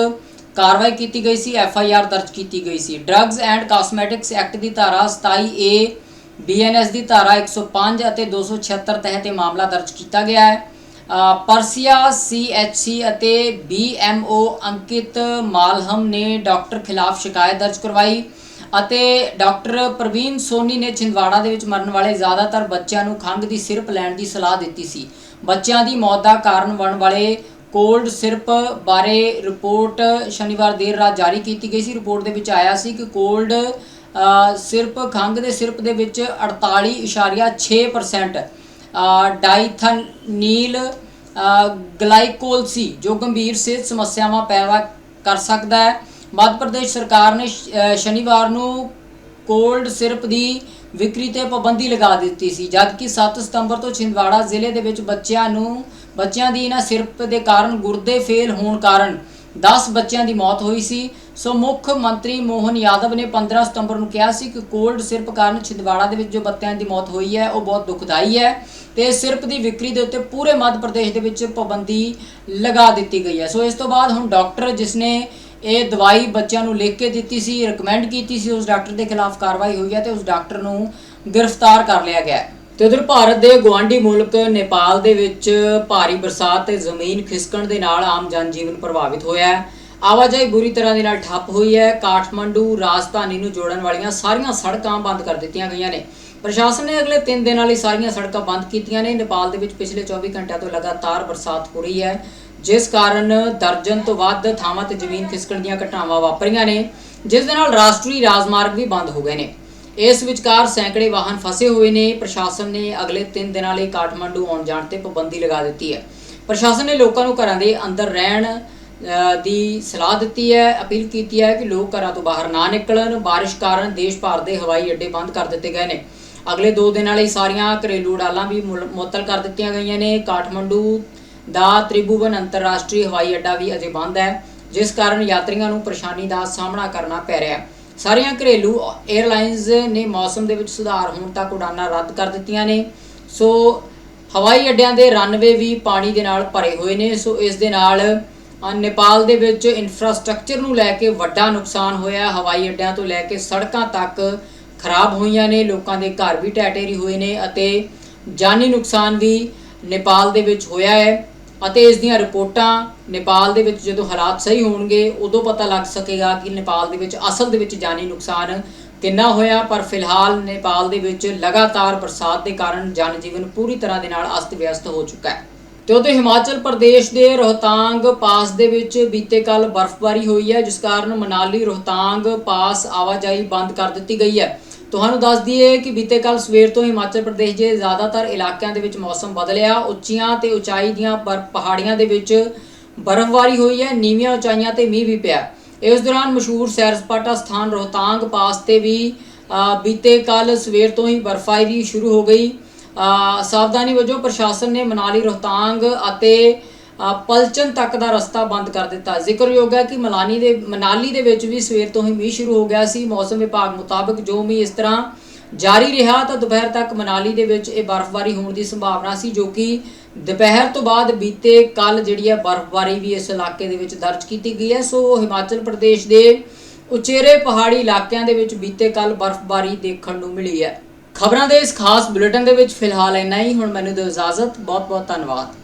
ਕਾਰਵਾਈ ਕੀਤੀ ਗਈ ਸੀ, ਐਫ ਆਈ ਆਰ ਦਰਜ ਕੀਤੀ ਗਈ ਸੀ। ਡਰੱਗਸ ਐਂਡ ਕਾਸਮੈਟਿਕਸ ਐਕਟ ਦੀ ਧਾਰਾ 27 ਏ ਬੀਐਨਐਸ ਦੀ ਧਾਰਾ 105 ਅਤੇ 276 ਤਹਿਤ ਇਹ ਮਾਮਲਾ ਦਰਜ ਕੀਤਾ ਗਿਆ ਹੈ। ਪਰਸੀਆ ਸੀਐਚਸੀ ਅਤੇ ਬੀਐਮਓ ਅੰਕਿਤ ਮਾਲਹਮ ਨੇ ਡਾਕਟਰ ਖਿਲਾਫ ਸ਼ਿਕਾਇਤ ਦਰਜ ਕਰਵਾਈ ਅਤੇ ਡਾਕਟਰ ਪ੍ਰਵੀਨ ਸੋਨੀ ਨੇ ਛਿੰਦਵਾੜਾ ਦੇ ਵਿੱਚ ਮਰਨ ਵਾਲੇ ਜ਼ਿਆਦਾਤਰ ਬੱਚਿਆਂ ਨੂੰ ਖੰਘ ਦੀ ਸਿਰਪ ਲੈਣ ਦੀ ਸਲਾਹ ਦਿੱਤੀ ਸੀ। ਬੱਚਿਆਂ ਦੀ ਮੌਤ ਦਾ ਕਾਰਨ ਬਣ ਵਾਲੇ ਕੋਲਡ ਸਿਰਪ ਬਾਰੇ ਰਿਪੋਰਟ ਸ਼ਨੀਵਾਰ ਦੇਰ ਰਾਤ ਜਾਰੀ ਕੀਤੀ ਗਈ ਸੀ। ਰਿਪੋਰਟ ਦੇ ਵਿੱਚ ਆਇਆ ਸੀ ਕਿ ਕੋਲਡ ਸਿਰਪ ਖੰਘ ਦੇ ਸਿਰਪ ਦੇ ਵਿੱਚ 48.6% ਅ, ਡਾਈਥਨੀਲ ਅ, ਗਲਾਈਕੋਲ ਸੀ ਜੋ ਗੰਭੀਰ ਸਿਹਤ ਸਮੱਸਿਆਵਾਂ ਪੈਦਾ ਕਰ ਸਕਦਾ ਹੈ। ਮੱਧ ਪ੍ਰਦੇਸ਼ ਸਰਕਾਰ ਨੇ ਸ਼ਨੀਵਾਰ ਨੂੰ ਕੋਲਡ ਸਿਰਪ ਦੀ ਵਿਕਰੀ ਤੇ ਪਾਬੰਦੀ ਲਗਾ ਦਿੱਤੀ ਸੀ ਜਦਕਿ 7 ਸਤੰਬਰ ਤੋਂ ਛਿੰਦਵਾੜਾ ਜ਼ਿਲ੍ਹੇ ਦੇ ਵਿੱਚ ਬੱਚਿਆਂ ਨੂੰ ਬੱਚਿਆਂ ਦੀ ਇਹਨਾਂ ਸਿਰਪ ਦੇ ਕਾਰਨ ਗੁਰਦੇ ਫੇਲ ਹੋਣ ਕਾਰਨ 10 ਬੱਚਿਆਂ ਦੀ ਮੌਤ ਹੋਈ ਸੀ। ਸੋ ਮੁੱਖ ਮੰਤਰੀ ਮੋਹਨ ਯਾਦਵ ਨੇ 15 ਸਤੰਬਰ ਨੂੰ ਕਿਹਾ ਸੀ ਕਿ ਕੋਲਡ ਸਿਰਪ ਕਾਰਨ ਛਿੰਦਵਾੜਾ ਦੇ ਵਿੱਚ ਜੋ ਬੱਤਿਆਂ ਦੀ ਮੌਤ ਹੋਈ ਹੈ, ਉਹ ਬਹੁਤ ਦੁਖਦਾਈ ਹੈ ਤੇ ਸਿਰਪ ਦੀ ਵਿਕਰੀ ਦੇ ਉੱਤੇ ਪੂਰੇ ਮੱਧ ਪ੍ਰਦੇਸ਼ ਦੇ ਵਿੱਚ ਪਾਬੰਦੀ ਲਗਾ ਦਿੱਤੀ ਗਈ ਹੈ। ਸੋ ਇਸ ਤੋਂ ਬਾਅਦ ਹੁਣ ਡਾਕਟਰ ਜਿਸ ਨੇ ਇਹ ਦਵਾਈ ਬੱਚਿਆਂ ਨੂੰ ਲਿਖ ਕੇ ਦਿੱਤੀ ਸੀ ਰეკਮੈਂਡ ਕੀਤੀ ਸੀ, ਉਸ ਡਾਕਟਰ ਦੇ ਖਿਲਾਫ ਕਾਰਵਾਈ ਹੋਈ ਹੈ ਤੇ ਉਸ ਡਾਕਟਰ ਨੂੰ ਗ੍ਰਿਫਤਾਰ ਕਰ ਲਿਆ ਗਿਆ ਹੈ। ਤੇ ਉਧਰ ਭਾਰਤ ਦੇ ਗਵਾਂਢੀ ਮੁਲਕ ਨੇਪਾਲ ਦੇ ਵਿੱਚ ਭਾਰੀ ਬਰਸਾਤ ਤੇ ਜ਼ਮੀਨ ਖਿਸਕਣ ਦੇ ਨਾਲ ਆਮ ਜਨਜੀਵਨ ਪ੍ਰਭਾਵਿਤ ਹੋਇਆ ਹੈ। ਆਵਾਜਾਈ ਬੁਰੀ ਤਰ੍ਹਾਂ ਦੇ ਨਾਲ ਠੱਪ ਹੋਈ ਹੈ। ਕਾਠਮੰਡੂ, ਰਾਜਧਾਨੀ ਨੂੰ ਜੋੜਨ ਵਾਲੀਆਂ ਸਾਰੀਆਂ ਸੜਕਾਂ ਬੰਦ ਕਰ ਦਿੱਤੀਆਂ ਗਈਆਂ ਨੇ। ਪ੍ਰਸ਼ਾਸਨ ਨੇ ਅਗਲੇ 3 ਦਿਨਾਂ ਲਈ ਸਾਰੀਆਂ ਸੜਕਾਂ ਬੰਦ ਕੀਤੀਆਂ ਨੇ। ਨੇਪਾਲ ਦੇ ਵਿੱਚ ਪਿਛਲੇ 24 ਘੰਟਿਆਂ ਤੋਂ ਲਗਾਤਾਰ ਬਰਸਾਤ ਹੋ ਰਹੀ ਹੈ। ਜਿਸ ਕਾਰਨ ਦਰਜਨ ਤੋਂ ਵੱਧ ਥਾਵਾਂ ਤੇ ਜ਼ਮੀਨ ਖਿਸਕਣ ਦੀਆਂ ਘਟਨਾਵਾਂ ਵਾਪਰੀਆਂ ਨੇ, ਜਿਸ ਦੇ ਨਾਲ ਰਾਸ਼ਟਰੀ ਰਾਜਮਾਰਗ ਵੀ ਬੰਦ ਹੋ ਗਏ ਨੇ। ਇਸ ਵਿਚਕਾਰ ਸੈਂਕੜੇ ਵਾਹਨ ਫਸੇ ਹੋਏ ਨੇ। ਪ੍ਰਸ਼ਾਸਨ ਨੇ ਅਗਲੇ 3 ਦਿਨਾਂ ਲਈ ਕਾਠਮੰਡੂ ਆਉਣ ਜਾਣ ਤੇ ਪਾਬੰਦੀ ਲਗਾ ਦਿੱਤੀ ਹੈ। ਪ੍ਰਸ਼ਾਸਨ ਨੇ ਲੋਕਾਂ ਨੂੰ ਘਰਾਂ ਦੇ ਅੰਦਰ ਰਹਿਣ ਦੀ ਸਲਾਹ ਦਿੱਤੀ ਹੈ, ਅਪੀਲ ਕੀਤੀ ਹੈ ਕਿ ਲੋਕ ਘਰਾਂ ਤੋਂ ਬਾਹਰ ਨਾ ਨਿਕਲਣ। ਬਾਰਿਸ਼ ਕਾਰਨ ਦੇਸ਼ ਭਰ ਦੇ ਹਵਾਈ ਅੱਡੇ ਬੰਦ ਕਰ ਦਿੱਤੇ ਗਏ ਨੇ। ਅਗਲੇ 2 ਦਿਨਾਂ ਲਈ ਸਾਰੀਆਂ ਘਰੇਲੂ ਉਡਾਲਾਂ ਵੀ ਮੁਲ- ਮੁਅੱਤਲ ਕਰ ਦਿੱਤੀਆਂ ਗਈਆਂ ਨੇ। ਕਾਠਮੰਡੂ ਦਾ ਤ੍ਰਿਭੁਵਨ ਅੰਤਰਰਾਸ਼ਟਰੀ ਹਵਾਈ ਅੱਡਾ ਵੀ ਅਜੇ ਬੰਦ ਹੈ, ਜਿਸ ਕਾਰਨ ਯਾਤਰੀਆਂ ਨੂੰ ਪਰੇਸ਼ਾਨੀ ਦਾ ਸਾਹਮਣਾ ਕਰਨਾ ਪੈ ਰਿਹਾ ਹੈ। ਸਾਰੀਆਂ ਘਰੇਲੂ 에ਅਰਲਾਈਨਸ ਨੇ ਮੌਸਮ ਦੇ ਵਿੱਚ ਸੁਧਾਰ ਹੋਣ ਤੱਕ ਉਡਾਨਾਂ ਰੱਦ ਕਰ ਦਿੱਤੀਆਂ ਨੇ। ਸੋ, ਹਵਾਈ ਅੱਡਿਆਂ ਦੇ ਰਨਵੇ ਵੀ ਪਾਣੀ ਦੇ ਨਾਲ ਭਰੇ ਹੋਏ ਨੇ। ਸੋ, ਇਸ ਦੇ ਨਾਲ ਨੇਪਾਲ ਦੇ ਵਿੱਚ ਇਨਫਰਾਸਟ੍ਰਕਚਰ ਨੂੰ ਲੈ ਕੇ ਵੱਡਾ ਨੁਕਸਾਨ ਹੋਇਆ। ਹਵਾਈ ਅੱਡਿਆਂ ਤੋਂ ਲੈ ਕੇ ਸੜਕਾਂ ਤੱਕ ਖਰਾਬ ਹੋਈਆਂ ਨੇ, ਲੋਕਾਂ ਦੇ ਘਰ ਵੀ ਢਹਿ ਢੇਰੀ ਹੋਏ ਨੇ ਅਤੇ ਜਾਨੀ ਨੁਕਸਾਨ ਵੀ ਨੇਪਾਲ ਦੇ ਵਿੱਚ ਹੋਇਆ ਹੈ ਅਤੇ ਇਸ ਦੀਆਂ ਰਿਪੋਰਟਾਂ ਨੇਪਾਲ ਦੇ ਵਿੱਚ ਜਦੋਂ ਹਾਲਾਤ ਸਹੀ ਹੋਣਗੇ, ਉਦੋਂ ਪਤਾ ਲੱਗ ਸਕੇਗਾ ਕਿ ਨੇਪਾਲ ਦੇ ਵਿੱਚ ਅਸਲ ਦੇ ਵਿੱਚ ਜਾਨੀ ਨੁਕਸਾਨ ਕਿੰਨਾ ਹੋਇਆ। ਪਰ ਫਿਲਹਾਲ ਨੇਪਾਲ ਦੇ ਵਿੱਚ ਲਗਾਤਾਰ ਬਰਸਾਤ ਦੇ ਕਾਰਨ ਜਨ ਜੀਵਨ ਪੂਰੀ ਤਰ੍ਹਾਂ ਦੇ ਨਾਲ ਅਸਤ-ਵਿਅਸਤ ਹੋ ਚੁੱਕਾ ਹੈ। ਤੇ ਉਤੇ ਹਿਮਾਚਲ ਪ੍ਰਦੇਸ਼ ਦੇ ਰੋਹਤਾਂਗ ਪਾਸ ਦੇ ਵਿੱਚ ਬੀਤੇ ਕੱਲ ਬਰਫ਼ਬਾਰੀ ਹੋਈ ਹੈ, ਜਿਸ ਕਾਰਨ ਮਨਾਲੀ, ਰੋਹਤਾਂਗ ਪਾਸ ਆਵਾਜਾਈ ਬੰਦ ਕਰ ਦਿੱਤੀ ਗਈ ਹੈ। ਤੁਹਾਨੂੰ ਦੱਸ ਦਈਏ ਕਿ ਬੀਤੇ ਕੱਲ ਸਵੇਰ ਤੋਂ ਹਿਮਾਚਲ ਪ੍ਰਦੇਸ਼ ਦੇ ਜ਼ਿਆਦਾਤਰ ਇਲਾਕਿਆਂ ਦੇ ਵਿੱਚ ਮੌਸਮ ਬਦਲਿਆ। ਉੱਚੀਆਂ ਤੇ ਉਚਾਈ ਦੀਆਂ ਬਰ- ਪਹਾੜੀਆਂ ਦੇ ਵਿੱਚ ਬਰਫ਼ਬਾਰੀ ਹੋਈ ਹੈ, ਨੀਵੀਆਂ ਉਚਾਈਆਂ ਤੇ ਮੀਂਹ ਵੀ ਪਿਆ। ਇਸ ਦੌਰਾਨ ਮਸ਼ਹੂਰ ਸੈਰ ਸਪਾਟਾ ਸਥਾਨ ਰੋਹਤਾਂਗ ਪਾਸ ਤੇ ਵੀ ਬੀਤੇ ਕੱਲ ਸਵੇਰ ਤੋਂ ਹੀ ਬਰਫ਼ਬਾਰੀ ਸ਼ੁਰੂ ਹੋ ਗਈ। ਸਾਵਧਾਨੀ ਵਜੋਂ ਪ੍ਰਸ਼ਾਸਨ ਨੇ ਮਨਾਲੀ, ਰੋਹਤਾਂਗ ਅਤੇ ਪਲਚਨ ਤੱਕ ਦਾ ਰਸਤਾ ਬੰਦ ਕਰ ਦਿੱਤਾ। ਜ਼ਿਕਰਯੋਗ ਹੈ ਕਿ ਮਲਾਨੀ ਦੇ, ਮਨਾਲੀ ਦੇ ਵਿੱਚ ਵੀ ਸਵੇਰ ਤੋਂ ਹੀ ਮੀਂਹ ਸ਼ੁਰੂ ਹੋ ਗਿਆ ਸੀ। ਮੌਸਮ ਵਿਭਾਗ ਮੁਤਾਬਕ ਜੋ ਮੀਂਹ ਇਸ ਤਰ੍ਹਾਂ ਜਾਰੀ ਰਿਹਾ, ਤਾਂ ਦੁਪਹਿਰ ਤੱਕ ਮਨਾਲੀ ਦੇ ਵਿੱਚ ਇਹ ਬਰਫ਼ਬਾਰੀ ਹੋਣ ਦੀ ਸੰਭਾਵਨਾ ਸੀ, ਜੋ ਕਿ ਦੁਪਹਿਰ ਤੋਂ ਬਾਅਦ ਬੀਤੇ ਕੱਲ ਜਿਹੜੀ ਹੈ ਬਰਫ਼ਬਾਰੀ ਵੀ ਇਸ ਇਲਾਕੇ ਦੇ ਵਿੱਚ ਦਰਜ ਕੀਤੀ ਗਈ ਹੈ। ਸੋ ਹਿਮਾਚਲ ਪ੍ਰਦੇਸ਼ ਦੇ ਉਚੇਰੇ ਪਹਾੜੀ ਇਲਾਕਿਆਂ ਦੇ ਵਿੱਚ ਬੀਤੇ ਕੱਲ ਬਰਫ਼ਬਾਰੀ ਦੇਖਣ ਨੂੰ ਮਿਲੀ ਹੈ। ਖਬਰਾਂ ਦੇ ਇਸ ਖਾਸ ਬੁਲੇਟਿਨ ਦੇ ਵਿੱਚ ਫਿਲਹਾਲ ਇੰਨਾ ਹੀ। ਹੁਣ ਮੈਨੂੰ ਦਿਓ ਇਜਾਜ਼ਤ। ਬਹੁਤ ਬਹੁਤ ਧੰਨਵਾਦ।